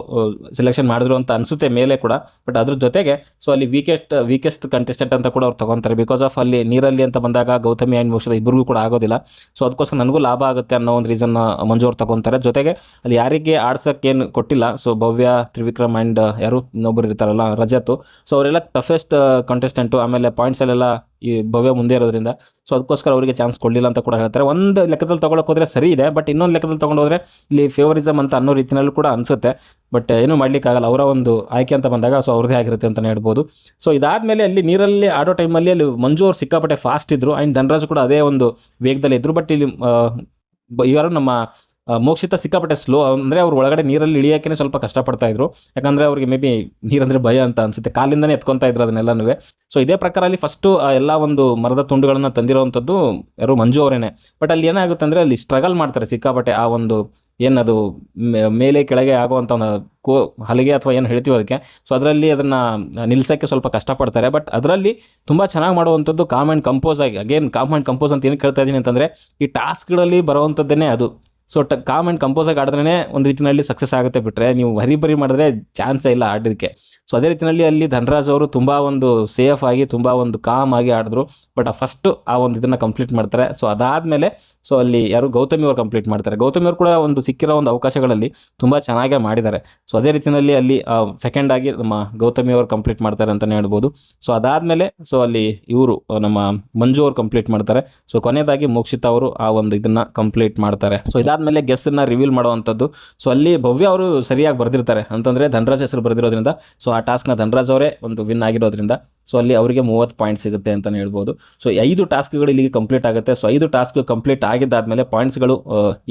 ಸೆಲೆಕ್ಷನ್ ಮಾಡಿದ್ರು ಅಂತ ಅನಿಸುತ್ತೆ ಮೇಲೆ ಕೂಡ. ಬಟ್ ಅದ್ರ ಜೊತೆಗೆ ಸೊ ಅಲ್ಲಿ ವೀಕೆಸ್ಟ್ ವೀಕೆಸ್ಟ್ ಕಂಟೆಸ್ಟೆಂಟ್ ಅಂತ ಕೂಡ ಅವ್ರು ತೊಗೊತಾರೆ. ಬಿಕಾಸ್ ಆಫ್ ಅಲ್ಲಿ ನೀರಲ್ಲಿ ಅಂತ ಬಂದಾಗ ಗೌತಮಿ ಆ್ಯಂಡ್ ಮೋಕ್ಷದ ಇಬ್ಬರಿಗೂ ಕೂಡ ಆಗೋದಿಲ್ಲ. ಸೊ ಅದಕ್ಕೋಸ್ಕರ ನನಗೂ ಲಾಭ ಆಗುತ್ತೆ ಅನ್ನೋ ಒಂದು ರೀಸನ್ನ ಮಂಜು ಅವ್ರು ತಗೊತಾರೆ. ಜೊತೆಗೆ ಅಲ್ಲಿ ಯಾರಿಗೆ ಆಡ್ಸೋಕ್ಕೇನು ಕೊಟ್ಟಿಲ್ಲ. ಸೊ ಭವ್ಯ, ತ್ರಿವಿಕ್ರಮ್ ಆ್ಯಂಡ್, ಯಾರು ಇನ್ನೊಬ್ಬರು ಇರ್ತಾರಲ್ಲ, ರಜತ್. ಸೊ ಅವರೆಲ್ಲ ಟಫೆಸ್ಟ್ ಕಂಟೆಸ್ಟೆಂಟು ಆಮೇಲೆ ಪಾಯಿಂಟ್ಸಲ್ಲೆಲ್ಲ ಈ ಭವ್ಯ ಮುಂದೆ ಇರೋದ್ರಿಂದ. ಸೊ ಅದಕ್ಕೋಸ್ಕರ ಅವರಿಗೆ ಚಾನ್ಸ್ ಕೊಡಲಿಲ್ಲ ಅಂತ ಕೂಡ ಹೇಳ್ತಾರೆ. ಒಂದು ಲೆಕ್ಕದಲ್ಲಿ ತೊಗೊಳಕ್ಕೆ ಹೋದರೆ ಸರಿ ಇದೆ ಬಟ್ ಇನ್ನೊಂದು ಲೆಕ್ಕದಲ್ಲಿ ತೊಗೊಂಡೋದ್ರೆ ಇಲ್ಲಿ ಫೇವರಿಸಮ್ ಅಂತ ಅನ್ನೋ ರೀತಿಯಲ್ಲೂ ಕೂಡ ಅನಿಸುತ್ತೆ. ಬಟ್ ಏನೂ ಮಾಡಲಿಕ್ಕಾಗಲ್ಲ ಅವರ ಒಂದು ಆಯ್ಕೆ ಅಂತ ಬಂದಾಗ ಸೊ, ಅವ್ರದ್ದೇ ಆಗಿರುತ್ತೆ ಅಂತಲೇ ಹೇಳ್ಬೋದು. ಸೊ ಇದಾದಮೇಲೆ ಅಲ್ಲಿ ನೀರಲ್ಲಿ ಆಡೋ ಟೈಮಲ್ಲಿ ಅಲ್ಲಿ ಮಂಜು ಅವರು ಸಿಕ್ಕಾಪಟ್ಟೆ ಫಾಸ್ಟ್ ಇದ್ದರು ಆ್ಯಂಡ್ ಧನರಾಜ್ ಕೂಡ ಅದೇ ಒಂದು ವೇಗದಲ್ಲಿ ಇದ್ದರು ಬಟ್ ಇಲ್ಲಿ ಇವರು ಬ- ಯಾರು ನಮ್ಮ ಮೋಕ್ಷಿತ ಸಿಕ್ಕಾಪಟ್ಟೆ ಸ್ಲೋ ಅಂದರೆ ಅವ್ರು ಒಳಗಡೆ ನೀರಲ್ಲಿ ಇಳಿಯೋಕ್ಕೆ ಸ್ವಲ್ಪ ಕಷ್ಟಪಡ್ತಾ ಇದ್ರು ಯಾಕಂದರೆ ಅವ್ರಿಗೆ ಮೇ ಬಿ ನೀರಂದರೆ ಭಯ ಅಂತ ಅನಿಸುತ್ತೆ. ಕಾಲಿಂದನೇ ಎತ್ಕೊತಾ ಇದ್ರು ಅದನ್ನೆಲ್ಲನೂ ಸೊ ಇದೇ ಪ್ರಕಾರ ಅಲ್ಲಿ ಫಸ್ಟು ಎಲ್ಲ ಒಂದು ಮರದ ತುಂಡುಗಳನ್ನು ತಂದಿರೋವಂಥದ್ದು ಯಾರು ಮಂಜು ಅವರೇನೆ. ಬಟ್ ಅಲ್ಲಿ ಏನಾಗುತ್ತೆ ಅಂದರೆ ಅಲ್ಲಿ ಸ್ಟ್ರಗಲ್ ಮಾಡ್ತಾರೆ ಸಿಕ್ಕಾಪಟ್ಟೆ ಆ ಒಂದು ಏನದು ಮೇಲೆ ಕೆಳಗೆ ಆಗುವಂಥ ಒಂದು ಕೋ, ಹಲಿಗೆ ಅಥವಾ ಏನು ಹೇಳ್ತೀವಿ ಅದಕ್ಕೆ. ಸೊ ಅದರಲ್ಲಿ ಅದನ್ನು ನಿಲ್ಸೋಕ್ಕೆ ಸ್ವಲ್ಪ ಕಷ್ಟಪಡ್ತಾರೆ. ಬಟ್ ಅದರಲ್ಲಿ ತುಂಬ ಚೆನ್ನಾಗಿ ಮಾಡುವಂಥದ್ದು ಕಾಮ್ ಆ್ಯಂಡ್ ಕಂಪೋಸ್ ಆಗಿ ಅಗೇನ್ ಕಾಮ್ ಆ್ಯಂಡ್ ಕಂಪೋಸ್ ಅಂತ ಏನು ಕೇಳ್ತಾ ಇದ್ದೀನಿ ಅಂತಂದರೆ ಈ ಟಾಸ್ಕ್ಗಳಲ್ಲಿ ಬರುವಂಥದ್ದೇ ಅದು. ಸೊ ಟ ಕಾಮ್ ಆ್ಯಂಡ್ ಕಂಪೋಸಾಗಿ ಆಡಿದ್ರೆ ಒಂದು ರೀತಿಯಲ್ಲಿ ಸಕ್ಸಸ್ ಆಗುತ್ತೆ ಬಿಟ್ಟರೆ ನೀವು ಹರಿಬರಿ ಮಾಡಿದ್ರೆ ಚಾನ್ಸೇ ಇಲ್ಲ ಆಡೋದಕ್ಕೆ ಸೊ ಅದೇ ರೀತಿಯಲ್ಲಿ ಅಲ್ಲಿ ಧನರಾಜ್ ಅವರು ತುಂಬ ಒಂದು ಸೇಫ್ ಆಗಿ, ತುಂಬ ಒಂದು ಕಾಮ್ ಆಗಿ ಆಡಿದ್ರು. ಬಟ್ ಆ ಫಸ್ಟು ಆ ಒಂದು ಇದನ್ನು ಕಂಪ್ಲೀಟ್ ಮಾಡ್ತಾರೆ. ಸೊ ಅದಾದಮೇಲೆ ಸೊ ಅಲ್ಲಿ ಯಾರು ಗೌತಮಿ ಅವರು ಕಂಪ್ಲೀಟ್ ಮಾಡ್ತಾರೆ. ಗೌತಮಿ ಅವರು ಕೂಡ ಒಂದು ಸಿಕ್ಕಿರೋ ಒಂದು ಅವಕಾಶಗಳಲ್ಲಿ ತುಂಬ ಚೆನ್ನಾಗೇ ಮಾಡಿದ್ದಾರೆ. ಸೊ ಅದೇ ರೀತಿಯಲ್ಲಿ ಅಲ್ಲಿ ಸೆಕೆಂಡ್ ಆಗಿ ನಮ್ಮ ಗೌತಮಿ ಅವರು ಕಂಪ್ಲೀಟ್ ಮಾಡ್ತಾರೆ ಅಂತಲೇ ಹೇಳ್ಬೋದು. ಸೊ ಅದಾದಮೇಲೆ ಸೊ ಅಲ್ಲಿ ಇವರು ನಮ್ಮ ಮಂಜು ಅವರು ಕಂಪ್ಲೀಟ್ ಮಾಡ್ತಾರೆ. ಸೊ ಕೊನೆಯದಾಗಿ ಮೋಕ್ಷಿತ ಅವರು ಆ ಒಂದು ಇದನ್ನು ಕಂಪ್ಲೀಟ್ ಮಾಡ್ತಾರೆ. ಸೊ ಇದಾದಮೇಲೆ ಗೆಸ್ಸನ್ನು ರಿವೀಲ್ ಮಾಡುವಂಥದ್ದು. ಸೊ ಅಲ್ಲಿ ಭವ್ಯ ಅವರು ಸರಿಯಾಗಿ ಬರೆದಿರ್ತಾರೆ. ಅಂತಂದರೆ ಧನರಾಜ್ ಹೆಸರು ಬರೆದಿರೋದ್ರಿಂದ. ಸೊ ಆ ಟಾಸ್ಕ್ನ ಧನರಾಜ್ ಅವರೇ ಒಂದು ವಿನ್ ಆಗಿರೋದ್ರಿಂದ. ಸೊ ಅಲ್ಲಿ ಅವರಿಗೆ ಮೂವತ್ತು ಪಾಯಿಂಟ್ ಸಿಗುತ್ತೆ ಅಂತಲೇ ಹೇಳ್ಬೋದು. ಸೊ ಐದು ಐದು ಟಾಸ್ಕ್ಗಳು ಇಲ್ಲಿಗೆ ಕಂಪ್ಲೀಟ್ ಆಗುತ್ತೆ. ಸೊ ಐದು ಟಾಸ್ಕ್ ಕಂಪ್ಲೀಟ್ ಆಗಿದ್ದಾದಮೇಲೆ ಪಾಯಿಂಟ್ಸ್ಗಳು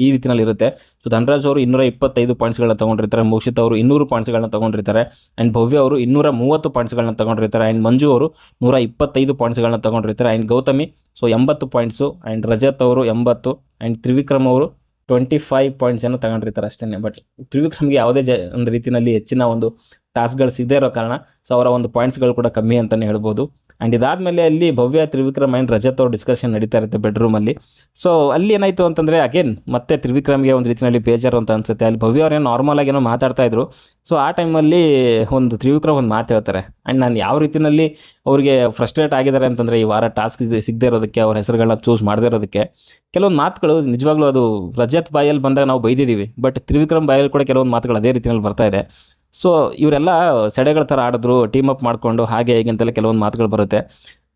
ಈ ರೀತಿಯಲ್ಲಿ ಇರುತ್ತೆ. ಸೊ ಧನರಾಜ್ ಅವರು ಇನ್ನೂರ ಇಪ್ಪತ್ತೈದು ಪಾಯಿಂಟ್ಸ್ಗಳನ್ನ ತಗೊಂಡಿರ್ತಾರೆ. ಮೋಕ್ಷಿತ್ ಅವರು ಇನ್ನೂರು ಪಾಯಿಂಟ್ಸ್ಗಳನ್ನ ತಗೊಂಡಿರ್ತಾರೆ. ಆ್ಯಂಡ್ ಭವ್ಯ ಅವರು ಇನ್ನೂರ ಮೂವತ್ತು ಪಾಯಿಂಟ್ಸ್ಗಳನ್ನ ತಗೊಂಡಿರ್ತಾರೆ. ಆ್ಯಂಡ್ ಮಂಜು ಅವರು ನೂರ ಇಪ್ಪತ್ತೈದು ಪಾಯಿಂಟ್ಸ್ಗಳನ್ನ ತಗೊಂಡಿರ್ತಾರೆ. ಆ್ಯಂಡ್ ಗೌತಮಿ ಸೊ ಎಂಬತ್ತು ಪಾಯಿಂಟ್ಸು ಆ್ಯಂಡ್ ರಜತ್ ಅವರು ಎಂಬತ್ತು. ಆ್ಯಂಡ್ ತ್ರಿವಿಕ್ರಮ್ ಅವರು ಟ್ವೆಂಟಿ ಫೈವ್ ಪಾಯಿಂಟ್ಸ್ ಏನೋ ತಗೊಂಡಿರ್ತಾರೆ ಅಷ್ಟೇ ಬಟ್ ತ್ರಿವಿಕ್ರಮ್ಗೆ ಯಾವುದೇ ಜ, ಒಂದು ರೀತಿಯಲ್ಲಿ ಹೆಚ್ಚಿನ ಒಂದು ಟಾಸ್ಕ್ಗಳು ಸಿಗದೇ ಇರೋ ಕಾರಣ ಸೊ ಅವರ ಒಂದು ಪಾಯಿಂಟ್ಸ್ಗಳು ಕೂಡ ಕಮ್ಮಿ ಅಂತಲೇ ಹೇಳ್ಬೋದು. ಆ್ಯಂಡ್ ಇದಾದಮೇಲೆ ಅಲ್ಲಿ ಭವ್ಯ ತ್ರಿವಿಕ್ರಮ್ ಆ್ಯಂಡ್ ರಜತ್ ಅವ್ರ ಡಿಸ್ಕಷನ್ ನಡೀತಾ ಇರುತ್ತೆ ಬೆಡ್ರೂಮಲ್ಲಿ ಸೊ ಅಲ್ಲಿ ಏನಾಯಿತು ಅಂತಂದರೆ ಅಗೇನ್ ಮತ್ತೆ ತ್ರಿವಿಕ್ರಮ್ಗೆ ಒಂದು ರೀತಿಯಲ್ಲಿ ಬೇಜಾರು ಅಂತ ಅನಿಸುತ್ತೆ. ಅಲ್ಲಿ ಭವ್ಯ ಅವ್ರೇನು ನಾರ್ಮಲ್ ಏನೋ ಮಾತಾಡ್ತಾ ಇದ್ರು. ಸೊ ಆ ಟೈಮಲ್ಲಿ ಒಂದು ತ್ರಿವಿಕ್ರಮ್ ಒಂದು ಮಾತು ಹೇಳ್ತಾರೆ. ಆ್ಯಂಡ್ ನಾನು ಯಾವ ರೀತಿಯಲ್ಲಿ ಅವರಿಗೆ ಫ್ರಸ್ಟ್ರೇಟ್ ಆಗಿದ್ದಾರೆ ಅಂತಂದರೆ, ಈ ವಾರ ಟಾಸ್ಕ್ ಸಿಗದೇ ಇರೋದಕ್ಕೆ, ಅವ್ರ ಹೆಸರುಗಳನ್ನ ಚೂಸ್ ಮಾಡದೇ ಇರೋದಕ್ಕೆ, ಕೆಲವೊಂದು ಮಾತುಗಳು ನಿಜವಾಗ್ಲೂ ಅದು ರಜತ್ ಬಾಯಲ್ಲಿ ಬಂದಾಗ ನಾವು ಬೈದಿದ್ದೀವಿ. ಬಟ್ ತ್ರಿವಿಕ್ರಮ್ ಬಾಯಲ್ಲಿ ಕೂಡ ಕೆಲವೊಂದು ಮಾತುಗಳು ಅದೇ ರೀತಿಯಲ್ಲಿ ಬರ್ತಾ ಇದೆ. ಸೊ ಇವರೆಲ್ಲ ಸೆಡೆಗಳ ಥರ ಆಡಿದ್ರು ಟೀಮ್ ಅಪ್ ಮಾಡಿಕೊಂಡು ಹಾಗೆ ಹೀಗೆ ಅಂತೆಲ್ಲ ಕೆಲವೊಂದು ಮಾತುಗಳು ಬರುತ್ತೆ.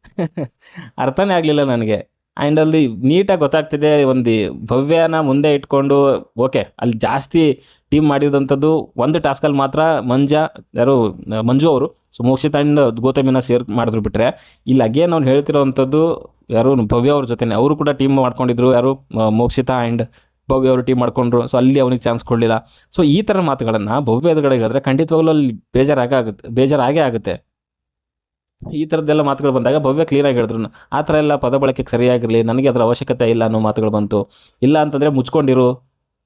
ಅರ್ಥನೇ ಆಗಲಿಲ್ಲ ನನಗೆ. ಆ್ಯಂಡ್ ಅಲ್ಲಿ ನೀಟಾಗಿ ಗೊತ್ತಾಗ್ತಿದೆ, ಒಂದು ಭವ್ಯನ ಮುಂದೆ ಇಟ್ಕೊಂಡು ಓಕೆ ಅಲ್ಲಿ ಜಾಸ್ತಿ ಟೀಮ್ ಮಾಡಿದಂಥದ್ದು ಒಂದು ಟಾಸ್ಕಲ್ಲಿ ಮಾತ್ರ ಮಂಜ, ಯಾರು, ಮಂಜು ಅವರು ಸೊ ಮೋಕ್ಷಿತ ಆ್ಯಂಡ್ ಗೌತಮಿನ ಸೇರ್ ಮಾಡಿದ್ರು ಬಿಟ್ಟರೆ ಇಲ್ಲಿ ಅಗೇನ್ ಅವ್ನು ಹೇಳ್ತಿರೋವಂಥದ್ದು, ಯಾರು, ಭವ್ಯ ಅವ್ರ ಜೊತೆನೆ. ಅವರು ಕೂಡ ಟೀಮ್ ಮಾಡ್ಕೊಂಡಿದ್ರು, ಯಾರು, ಮೋಕ್ಷಿತ ಆ್ಯಂಡ್ ಭವ್ಯ ಅವರು ಟೀಮ್ ಮಾಡ್ಕೊಂಡ್ರು. ಸೊ ಅಲ್ಲಿ ಅವನಿಗೆ ಚಾನ್ಸ್ ಕೊಡಲಿಲ್ಲ. ಸೊ ಈ ಥರ ಮಾತುಗಳನ್ನು ಭವ್ಯ ಹೇಳಿದ್ರೆ ಖಂಡಿತವಾಗ್ಲೂ ಅಲ್ಲಿ ಬೇಜಾರಾಗ ಆಗುತ್ತೆ, ಬೇಜಾರಾಗೇ ಆಗುತ್ತೆ. ಈ ಥರದ್ದೆಲ್ಲ ಮಾತುಗಳು ಬಂದಾಗ ಭವ್ಯ ಕ್ಲೀನಾಗಿ ಹೇಳಿದ್ರು. ಆ ಥರ ಎಲ್ಲ ಪದ ಬಳಕೆಗೆ ಸರಿಯಾಗಿರಲಿ, ನನಗೆ ಅದರ ಅವಶ್ಯಕತೆ ಇಲ್ಲ ಅನ್ನೋ ಮಾತುಗಳು ಬಂತು. ಇಲ್ಲ ಅಂತಂದರೆ ಮುಚ್ಕೊಂಡಿರು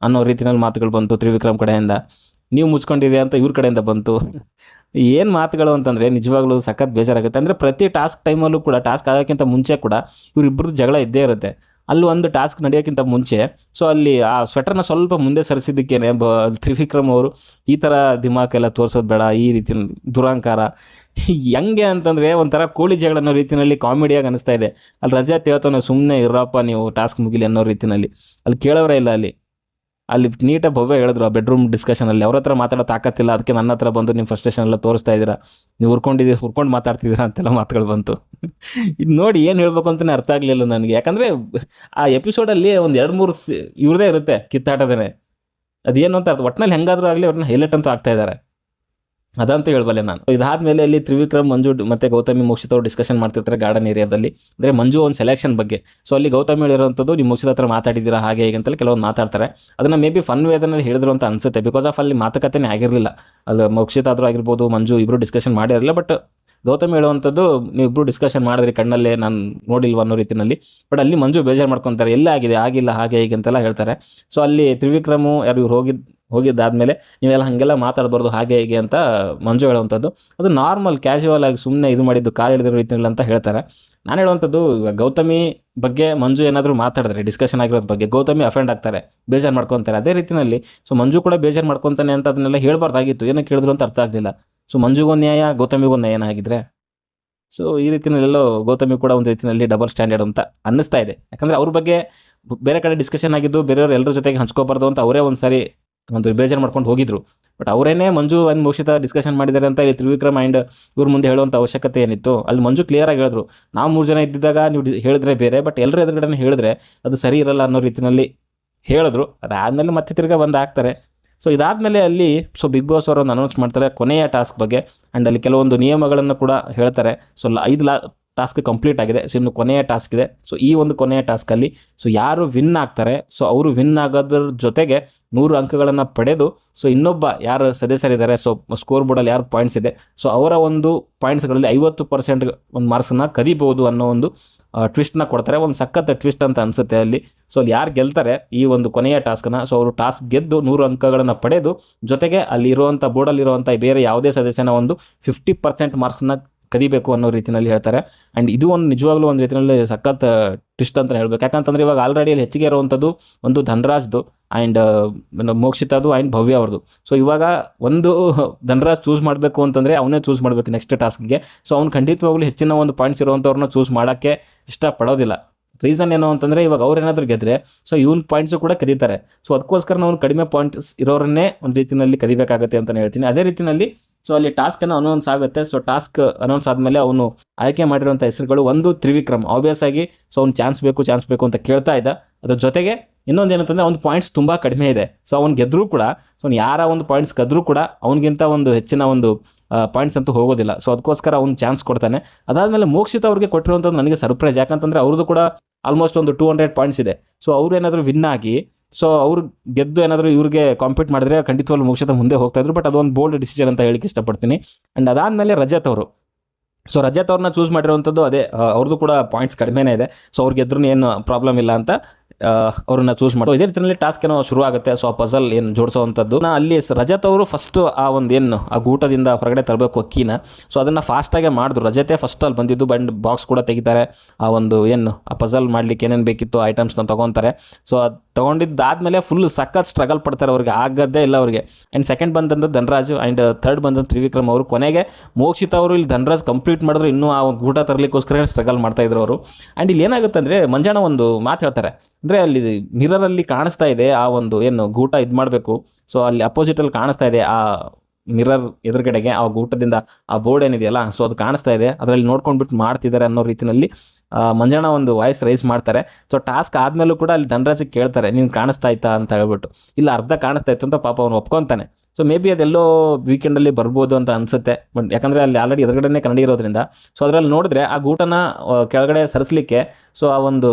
ಅನ್ನೋ ರೀತಿಯಲ್ಲಿ ಮಾತುಗಳು ಬಂತು ತ್ರಿವಿಕ್ರಮ್ ಕಡೆಯಿಂದ. ನೀವು ಮುಚ್ಕೊಂಡಿರಿ ಅಂತ ಇವ್ರ ಕಡೆಯಿಂದ ಬಂತು. ಏನು ಮಾತುಗಳು ಅಂತಂದರೆ ನಿಜವಾಗ್ಲೂ ಸಖತ್ ಬೇಜಾರಾಗುತ್ತೆ. ಅಂದರೆ ಪ್ರತಿ ಟಾಸ್ಕ್ ಟೈಮಲ್ಲೂ ಕೂಡ ಟಾಸ್ಕ್ ಆಗೋಕ್ಕಿಂತ ಮುಂಚೆ ಕೂಡ ಇವರಿಬ್ಬರದ್ದು ಜಗಳ ಇದ್ದೇ ಇರುತ್ತೆ. ಅಲ್ಲಿ ಒಂದು ಟಾಸ್ಕ್ ನಡೆಯೋಕ್ಕಿಂತ ಮುಂಚೆ ಸೊ ಅಲ್ಲಿ ಆ ಸ್ವೆಟರ್ನ ಸ್ವಲ್ಪ ಮುಂದೆ ಸರಿಸಿದ್ದಕ್ಕೇನೆ ಬ ತ್ರಿವಿಕ್ರಮ್ ಅವರು ಈ ಥರ ದಿಮಾಕೆಲ್ಲ ತೋರಿಸೋದು ಬೇಡ, ಈ ರೀತಿ ದುರಾಂಕಾರ. ಹೆಂಗೆ ಅಂತಂದರೆ ಒಂಥರ ಕೋಳಿ ಜಗಳ ಅನ್ನೋ ರೀತಿಯಲ್ಲಿ ಕಾಮಿಡಿಯಾಗಿ ಅನಿಸ್ತಾ ಇದೆ. ಅಲ್ಲಿ ರಜಾ ಹೇಳ್ತಾನೆ ಸುಮ್ಮನೆ ಇರಪ್ಪ ನೀವು ಟಾಸ್ಕ್ ಮುಗಿಲಿ ಅನ್ನೋ ರೀತಿಯಲ್ಲಿ ಅಲ್ಲಿ ಕೇಳೋರೇ ಇಲ್ಲ ಅಲ್ಲಿ. ಅಲ್ಲಿ ನೀಟಾಗಿ ಭವ್ಯ ಹೇಳಿದ್ರು ಆ ಬೆಡ್ರೂಮ್ ಡಿಸ್ಕಷನಲ್ಲಿ ಅವ್ರ ಹತ್ರ ಮಾತಾಡೋ ತಾಕತ್ತಿಲ್ಲ. ಅದಕ್ಕೆ ನನ್ನ ಹತ್ರ ಬಂದು ನಿಮ್ಮ ಫ್ರಸ್ಟ್ರೇಷನ್ ಎಲ್ಲ ತೋರಿಸ್ತಾ ಇದ್ದೀರಾ. ನೀವು ಹುರ್ಕೊಂಡಿದ್ದೀರಿ ಹುರ್ಕೊಂಡು ಮಾತಾಡ್ತಿದ್ದೀರಾ ಅಂತೆಲ್ಲ ಮಾತುಗಳು ಬಂತು. ಇದು ನೋಡಿ ಏನು ಹೇಳ್ಬೇಕು ಅಂತಲೇ ಅರ್ಥ ಆಗಲಿಲ್ಲ ನನಗೆ. ಯಾಕಂದರೆ ಆ ಎಪಿಸೋಡಲ್ಲಿ ಒಂದು ಎರಡು ಮೂರು ಸಿ, ಇವ್ರದೇ ಇರುತ್ತೆ ಕಿತ್ತಾಟದೇ ಅದೇನು ಅಂತ ಅರ್ಥ ಒಟ್ಟಿನಲ್ಲಿ ಹೆಂಗಾದರೂ ಆಗಲಿ ಅವ್ರನ್ನ ಹೈಲೈಟ್ ಅಂತೂ ಆಗ್ತಾ ಇದ್ದಾರೆ. ಅದಂತೂ ಹೇಳಬಲ್ಲೆ ನಾನು. ಇದಾದ್ಮೇಲೆ ಅಲ್ಲಿ ತ್ರಿವಿಕ್ರಮ್, ಮಂಜು ಮತ್ತೆ ಗೌತಮಿ, ಮೋಕ್ಷಿತ್ ಅವರು ಡಿಸ್ಕಷನ್ ಮಾಡ್ತಿರ್ತಾರೆ ಗಾರ್ಡನ್ ಏರಿಯಾದಲ್ಲಿ ಅಂದರೆ ಮಂಜು ಒಂದು ಸೆಲೆಕ್ಷನ್ ಬಗ್ಗೆ. ಸೊ ಅಲ್ಲಿ ಗೌತಮಿ ಹೇಳಿರುವಂಥದ್ದು ನೀವು ಮೋಕ್ಷಿತ್ ಹತ್ರ ಮಾತಾಡಿದ್ದೀರಾ, ಹಾಗೆ ಹೀಗೆ ಅಂತೇಳಿ ಕೆಲವೊಂದು ಮಾತಾಡ್ತಾರೆ. ಅದನ್ನು ಮೇ ಬಿ ಫನ್ ವೇದನಲ್ಲಿ ಹೇಳಿದ್ರು ಅಂತ ಅನ್ಸುತ್ತೆ. ಬಿಕಾಸ್ ಆಫ್ ಅಲ್ಲಿ ಮಾತುಕತೆನೇ ಆಗಿರಲಿಲ್ಲ. ಅಲ್ಲಿ ಮೋಕ್ಷಿತ್ ಆದರೂ ಆಗಿರ್ಬೋದು, ಮಂಜು ಇಬ್ಬರು ಡಿಸ್ಕಷನ್ ಮಾಡಿರಲಿಲ್ಲ ಬಟ್ ಗೌತಮಿ ಹೇಳುವಂಥದ್ದು ನೀವು ಇಬ್ಬರು ಡಿಸ್ಕಷನ್ ಮಾಡಿದ್ರಿ ಕಣ್ಣಲ್ಲೇ, ನಾನು ನೋಡಿಲ್ವ ಅನ್ನೋ ರೀತಿಯಲ್ಲಿ ಬಟ್ ಅಲ್ಲಿ ಮಂಜು ಬೇಜಾರು ಮಾಡ್ಕೊತಾರೆ, ಎಲ್ಲ ಆಗಿದೆ, ಆಗಿಲ್ಲ, ಹಾಗೆ ಹೀಗೆ ಅಂತೆಲ್ಲ ಹೇಳ್ತಾರೆ. ಸೊ ಅಲ್ಲಿ ತ್ರಿವಿಕ್ರಮು ಯಾರು ಇವ್ರು ಹೋಗಿದ್ದು ಹೋಗಿದ್ದಾದ್ಮೇಲೆ ನೀವೆಲ್ಲ ಹಾಗೆಲ್ಲ ಮಾತಾಡಬಾರ್ದು ಹಾಗೆ ಹೀಗೆ ಅಂತ ಮಂಜು ಹೇಳುವಂಥದ್ದು. ಅದು ನಾರ್ಮಲ್ ಕ್ಯಾಶುವಲ್ ಆಗಿ ಸುಮ್ಮನೆ ಇದು ಮಾಡಿದ್ದು ಕಾಲು ಹಿಡಿದಿರೋ ರೀತಿಯಲ್ಲಿ ಅಂತ ಹೇಳ್ತಾರೆ. ನಾನು ಹೇಳುವಂಥದ್ದು ಗೌತಮಿ ಬಗ್ಗೆ ಮಂಜು ಏನಾದರೂ ಮಾತಾಡಿದ್ರೆ ಡಿಸ್ಕಷನ್ ಆಗಿರೋದ್ರ ಬಗ್ಗೆ ಗೌತಮಿ ಅಫೆಂಡ್ ಆಗ್ತಾರೆ, ಬೇಜಾರು ಮಾಡ್ಕೊತಾರೆ. ಅದೇ ರೀತಿಯಲ್ಲಿ ಸೊ ಮಂಜು ಕೂಡ ಬೇಜಾರು ಮಾಡ್ಕೊತಾನೆ ಅಂತ ಅದನ್ನೆಲ್ಲ ಹೇಳ್ಬಾರ್ದಾಗಿತ್ತು. ಏನಕ್ಕೆ ಹೇಳಿದ್ರು ಅಂತ ಅರ್ಥ ಆಗಲಿಲ್ಲ. ಸೊ ಮಂಜುಗೋ ನ್ಯಾಯ, ಗೌತಮಿಗೋ ನ್ಯಾಯ ಆಗಿದ್ರೆ ಸೊ ಈ ರೀತಿಯಲ್ಲೆಲ್ಲೋ ಗೌತಮಿ ಕೂಡ ಒಂದು ರೀತಿಯಲ್ಲಿ ಡಬಲ್ ಸ್ಟ್ಯಾಂಡರ್ಡ್ ಅಂತ ಅನ್ನಿಸ್ತಾ ಇದೆ. ಯಾಕಂದರೆ ಅವ್ರ ಬಗ್ಗೆ ಬೇರೆ ಕಡೆ ಡಿಸ್ಕಷನ್ ಆಗಿದ್ದು, ಬೇರೆಯವ್ರು ಎಲ್ಲರ ಜೊತೆಗೆ ಹಂಚ್ಕೋಬಾರ್ದು ಅಂತ ಅವರೇ ಒಂದು ಸಾರಿ ಒಂದು ಬೇಜಾರು ಮಾಡ್ಕೊಂಡು ಹೋಗಿದ್ರು. ಬಟ್ ಅವರೇನೇ ಮಂಜು ಅಂಡ್ ಮೋಕ್ಷಿತ ಡಿಸ್ಕಷನ್ ಮಾಡಿದ್ದಾರೆ ಅಂತ ಇಲ್ಲಿ ತ್ರಿವಿಕ್ರಮ ಆ್ಯಂಡ್ ಇವ್ರ ಮುಂದೆ ಹೇಳುವಂಥ ಅವಶ್ಯಕತೆ ಏನಿತ್ತು, ಅಲ್ಲಿ ಮಂಜು ಕ್ಲಿಯರಾಗಿ ಹೇಳಿದ್ರು, ನಾವು ಮೂರು ಜನ ಇದ್ದಿದ್ದಾಗ ನೀವು ಹೇಳಿದ್ರೆ ಬೇರೆ ಬಟ್ ಎಲ್ಲರೂ ಎದುರುಗಡೆ ಹೇಳಿದ್ರೆ ಅದು ಸರಿ ಇರಲ್ಲ ಅನ್ನೋ ರೀತಿಯಲ್ಲಿ ಹೇಳಿದ್ರು. ಅದಾದಮೇಲೆ ಮತ್ತೆ ತಿರ್ಗಾ ಬಂದು ಹಾಕ್ತಾರೆ ಸೊ ಇದಾದಮೇಲೆ ಅಲ್ಲಿ ಸೊ ಬಿಗ್ ಬಾಸ್ ಅವರು ಒಂದು ಅನೌನ್ಸ್ ಮಾಡ್ತಾರೆ ಕೊನೆಯ ಟಾಸ್ಕ್ ಬಗ್ಗೆ ಆ್ಯಂಡ್ ಅಲ್ಲಿ ಕೆಲವೊಂದು ನಿಯಮಗಳನ್ನು ಕೂಡ ಹೇಳ್ತಾರೆ. ಸೊ ಐದು ಲಾ ಟಾಸ್ಕ್ ಕಂಪ್ಲೀಟ್ ಆಗಿದೆ. ಸೊ, ಇನ್ನು ಕೊನೆಯ ಟಾಸ್ಕ್ ಇದೆ. ಸೊ, ಈ ಒಂದು ಕೊನೆಯ ಟಾಸ್ಕಲ್ಲಿ ಸೊ, ಯಾರು ವಿನ್ ಆಗ್ತಾರೆ, ಸೊ, ಅವರು ವಿನ್ ಆಗೋದ್ರ ಜೊತೆಗೆ ನೂರು ಅಂಕಗಳನ್ನು ಪಡೆದು, ಸೊ, ಇನ್ನೊಬ್ಬ ಯಾರು ಸದಸ್ಯರಿದ್ದಾರೆ, ಸೊ ಸ್ಕೋರ್ ಬೋರ್ಡಲ್ಲಿ ಯಾರು ಪಾಯಿಂಟ್ಸ್ ಇದೆ, ಸೊ, ಅವರ ಒಂದು ಪಾಯಿಂಟ್ಸ್ಗಳಲ್ಲಿ ಐವತ್ತು ಪರ್ಸೆಂಟ್ ಒಂದು ಮಾರ್ಕ್ಸನ್ನು ಕದಿಬಹುದು ಅನ್ನೋ ಒಂದು ಟ್ವಿಸ್ಟ್ನ ಕೊಡ್ತಾರೆ. ಒಂದು ಸಖತ್ ಟ್ವಿಸ್ಟ್ ಅಂತ ಅನಿಸುತ್ತೆ ಅಲ್ಲಿ. ಸೊ, ಅಲ್ಲಿ ಯಾರು ಗೆಲ್ತಾರೆ, ಈ ಒಂದು ಕೊನೆಯ ಟಾಸ್ಕನ್ನು ಸೊ, ಅವರು ಟಾಸ್ಕ್ ಗೆದ್ದು ನೂರು ಅಂಕಗಳನ್ನು ಪಡೆದು, ಜೊತೆಗೆ ಅಲ್ಲಿ ಇರುವಂಥ ಬೋರ್ಡಲ್ಲಿರುವಂಥ ಬೇರೆ ಯಾವುದೇ ಸದಸ್ಯನ ಒಂದು ಫಿಫ್ಟಿ ಪರ್ಸೆಂಟ್ ಮಾರ್ಕ್ಸ್ನ ಕದಿಬೇಕು ಅನ್ನೋ ರೀತಿಯಲ್ಲಿ ಹೇಳ್ತಾರೆ. ಆ್ಯಂಡ್ ಇದು ಒಂದು ನಿಜವಾಗ್ಲೂ ಒಂದು ರೀತಿಯಲ್ಲಿ ಸಖತ್ ಟ್ವಿಸ್ಟ್ ಅಂತ ಹೇಳ್ಬೇಕು. ಯಾಕಂತಂದ್ರೆ ಇವಾಗ ಆಲ್ರೆಡಿ ಅಲ್ಲಿ ಹೆಚ್ಚಿಗೆ ಇರುವಂಥದ್ದು ಒಂದು ಧನರಾಜ್ದು ಆ್ಯಂಡ್ ಮೋಕ್ಷಿತದು ಆ್ಯಂಡ್ ಭವ್ಯ ಅವ್ರದ್ದು. ಸೊ ಇವಾಗ ಒಂದು ಧನರಾಜ್ ಚೂಸ್ ಮಾಡಬೇಕು ಅಂತಂದರೆ ಅವನೇ ಚೂಸ್ ಮಾಡಬೇಕು ನೆಕ್ಸ್ಟ್ ಟಾಸ್ಕ್ಗೆ ಸೊ ಅವ್ನು ಖಂಡಿತವಾಗ್ಲೂ ಹೆಚ್ಚಿನ ಒಂದು ಪಾಯಿಂಟ್ಸ್ ಇರುವಂಥವ್ರನ್ನ ಚೂಸ್ ಮಾಡೋಕ್ಕೆ ಇಷ್ಟಪಡೋದಿಲ್ಲ. ರೀಸನ್ ಏನು ಅಂತಂದರೆ ಇವಾಗ ಅವ್ರು ಏನಾದರೂ ಗೆದ್ದರೆ ಸೊ ಇವನ್ ಪಾಯಿಂಟ್ಸು ಕೂಡ ಕದೀತಾರೆ. ಸೊ ಅದಕ್ಕೋಸ್ಕರ ನಾವು ಕಡಿಮೆ ಪಾಯಿಂಟ್ಸ್ ಇರೋರನ್ನೇ ಒಂದು ರೀತಿಯಲ್ಲಿ ಕದಿಬೇಕಾಗುತ್ತೆ ಅಂತಲೇ ಹೇಳ್ತೀನಿ. ಅದೇ ರೀತಿಯಲ್ಲಿ ಸೊ ಅಲ್ಲಿ ಟಾಸ್ಕನ್ನು ಅನೌನ್ಸ್ ಆಗುತ್ತೆ. ಸೊ ಟಾಸ್ಕ್ ಅನೌನ್ಸ್ ಆದಮೇಲೆ ಅವನು ಆಯ್ಕೆ ಮಾಡಿರುವಂಥ ಹೆಸರುಗಳು ಒಂದು ತ್ರಿವಿಕ್ರಮ್. ಆಬ್ವಿಯಸ್ ಆಗಿ ಸೊ ಅವ್ನು ಚಾನ್ಸ್ ಬೇಕು ಚಾನ್ಸ್ ಬೇಕು ಅಂತ ಕೇಳ್ತಾ ಇದ್ದ. ಅದ್ರ ಜೊತೆಗೆ ಇನ್ನೊಂದು ಏನಂತಂದರೆ ಅವ್ನ ಪಾಯಿಂಟ್ಸ್ ತುಂಬ ಕಡಿಮೆ ಇದೆ. ಸೊ ಅವ್ನು ಗೆದ್ದರೂ ಕೂಡ ಸೊ ಯಾರ ಒಂದು ಪಾಯಿಂಟ್ಸ್ ಕದ್ರೂ ಕೂಡ, ಅವನಿಗಿಂತ ಒಂದು ಹೆಚ್ಚಿನ ಒಂದು ಪಾಯಿಂಟ್ಸ್ ಅಂತೂ ಹೋಗೋದಿಲ್ಲ. ಸೊ ಅದಕ್ಕೋಸ್ಕರ ಅವ್ನು ಚಾನ್ಸ್ ಕೊಡ್ತಾನೆ. ಅದಾದಮೇಲೆ ಮೋಕ್ಷಿತ ಅವ್ರಿಗೆ ಕೊಟ್ಟಿರುವಂಥದ್ದು ನನಗೆ ಸರ್ಪ್ರೈಸ್ ಯಾಕಂತಂದರೆ ಅವ್ರದ್ದು ಕೂಡ ಆಲ್ಮೋಸ್ಟ್ ಒಂದು ಟೂ ಹಂಡ್ರೆಡ್ ಪಾಯಿಂಟ್ಸ್ ಇದೆ. ಸೊ ಅವ್ರು ಏನಾದರೂ ವಿನ್ ಆಗಿ ಸೊ ಅವ್ರು ಗೆದ್ದು ಏನಾದರೂ ಇವ್ರಿಗೆ ಕಾಂಪೀಟ್ ಮಾಡಿದ್ರೆ ಖಂಡಿತವಾಗ್ಲೂ ಮೋಕ್ಷಿತ ಮುಂದೆ ಹೋಗ್ತಾ ಇದ್ರು. ಬಟ್ ಅದೊಂದು ಬೋಲ್ಡ್ ಡಿಸಿಷನ್ ಅಂತ ಹೇಳಿಕ್ಕೆ ಇಷ್ಟಪಡ್ತೀನಿ. ಆ್ಯಂಡ್ ಅದಾದಮೇಲೆ ರಜತ್ ಅವರು. ಸೊ ರಜತ್ ಅವ್ರನ್ನ ಚೂಸ್ ಮಾಡಿರುವಂಥದ್ದು ಅದೇ ಅವ್ರದ್ದು ಕೂಡ ಪಾಯಿಂಟ್ಸ್ ಕಡಿಮೆನೇ ಇದೆ. ಸೊ ಅವ್ರಿಗೆ ಗೆದ್ರೂ ಏನು ಪ್ರಾಬ್ಲಮ್ ಇಲ್ಲ ಅಂತ. ಅವ್ರನ್ನ ಚೂಸ್ ಮಾಡೋ. ಇದೇ ರೀತಿಯಲ್ಲಿ ಟಾಸ್ಕ್ ಏನೋ ಶುರು ಆಗುತ್ತೆ ಸೊ ಆ ಪಜಲ್ ಏನು ಜೋಡಿಸೋವಂಥದ್ದು. ನಾ ಅಲ್ಲಿ ರಜತ್ ಅವರು ಫಸ್ಟ್ ಆ ಒಂದು ಏನು, ಆ ಗೂಟದಿಂದ ಹೊರಗಡೆ ತರಬೇಕು ಅಕ್ಕಿನ. ಸೊ ಅದನ್ನು ಫಾಸ್ಟಾಗೆ ಮಾಡಿದ್ರು. ರಜತೆ ಫಸ್ಟ್ ಅಲ್ಲಿ ಬಂದಿದ್ದು ಬಂಡ್ ಬಾಕ್ಸ್ ಕೂಡ ತೆಗಿತಾರೆ. ಆ ಒಂದು ಏನು, ಆ ಪಜಲ್ ಮಾಡ್ಲಿಕ್ಕೆ ಏನೇನು ಬೇಕಿತ್ತು ಐಟಮ್ಸ್ನ ತೊಗೊತಾರೆ. ಸೊ ಅದು ತೊಗೊಂಡಿದ್ದಾದ್ಮೇಲೆ ಫುಲ್ ಸಖತ್ ಸ್ಟ್ರಗಲ್ ಪಡ್ತಾರೆ ಅವ್ರಿಗೆ ಆಗದ್ದೇ ಇಲ್ಲ ಅವ್ರಿಗೆ. ಆ್ಯಂಡ್ ಸೆಕೆಂಡ್ ಬಂದಂದು ಧನರಾಜು ಆ್ಯಂಡ್ ಥರ್ಡ್ ಬಂದಂದು ತ್ರಿವಿಕ್ರಮ್ ಅವರು. ಕೊನೆಗೆ ಮೋಕ್ಷಿತ ಅವರು ಇಲ್ಲಿ ಧನರಾಜ್ ಕಂಪ್ಲೀಟ್ ಮಾಡಿದ್ರು ಇನ್ನೂ ಆ ಗೂಟ ತರಲಿಕ್ಕೋಸ್ಕರ ಸ್ಟ್ರಗಲ್ ಮಾಡ್ತಾ ಇದ್ರು ಅವರು. ಆ್ಯಂಡ್ ಇಲ್ಲಿ ಏನಾಗುತ್ತೆ ಅಂದರೆ ಮಂಜಾಣ ಒಂದು ಮಾತು ಹೇಳ್ತಾರೆ. ಅಂದರೆ ಅಲ್ಲಿ ಮಿರರಲ್ಲಿ ಕಾಣಿಸ್ತಾ ಇದೆ ಆ ಒಂದು ಏನು ಗೂಟ ಇದು ಮಾಡಬೇಕು. ಸೊ ಅಲ್ಲಿ ಅಪೋಸಿಟಲ್ಲಿ ಕಾಣಿಸ್ತಾ ಇದೆ ಆ ಮಿರರ್ ಎದುರುಗಡೆಗೆ ಆ ಊಟದಿಂದ ಆ ಬೋರ್ಡ್ ಏನಿದೆಯಲ್ಲ ಸೊ ಅದು ಕಾಣಿಸ್ತಾ ಇದೆ. ಅದರಲ್ಲಿ ನೋಡ್ಕೊಂಡ್ಬಿಟ್ಟು ಮಾಡ್ತಿದ್ದಾರೆ ಅನ್ನೋ ರೀತಿಯಲ್ಲಿ ಮಂಜಣ್ಣ ಒಂದು ವಾಯ್ಸ್ ರೈಸ್ ಮಾಡ್ತಾರೆ. ಸೊ ಟಾಸ್ಕ್ ಆದಮೇಲೂ ಕೂಡ ಅಲ್ಲಿ ಧನರಾಜಿಗೆ ಕೇಳ್ತಾರೆ, ನೀನು ಕಾಣಿಸ್ತಾ ಇತ್ತಾ? ಅಂತ ಹೇಳ್ಬಿಟ್ಟು. ಇಲ್ಲ, ಅರ್ಧ ಕಾಣಿಸ್ತಾ ಇತ್ತು ಅಂತ ಪಾಪ ಅವನು ಒಪ್ಕೊತಾನೆ. ಸೊ ಮೇ ಬಿ ಅದೆಲ್ಲೋ ವೀಕೆಂಡಲ್ಲಿ ಬರ್ಬೋದು ಅಂತ ಅನಿಸುತ್ತೆ. ಬಟ್ ಯಾಕಂದರೆ ಅಲ್ಲಿ ಆಲ್ರೆಡಿ ಎದುರುಗಡೆನೇ ಕನ್ನಡಿ ಇರೋದ್ರಿಂದ. ಸೊ ಅದರಲ್ಲಿ ನೋಡಿದ್ರೆ ಆ ಗೂಟನ ಕೆಳಗಡೆ ಸರಿಸಲಿಕ್ಕೆ ಸೊ ಆ ಒಂದು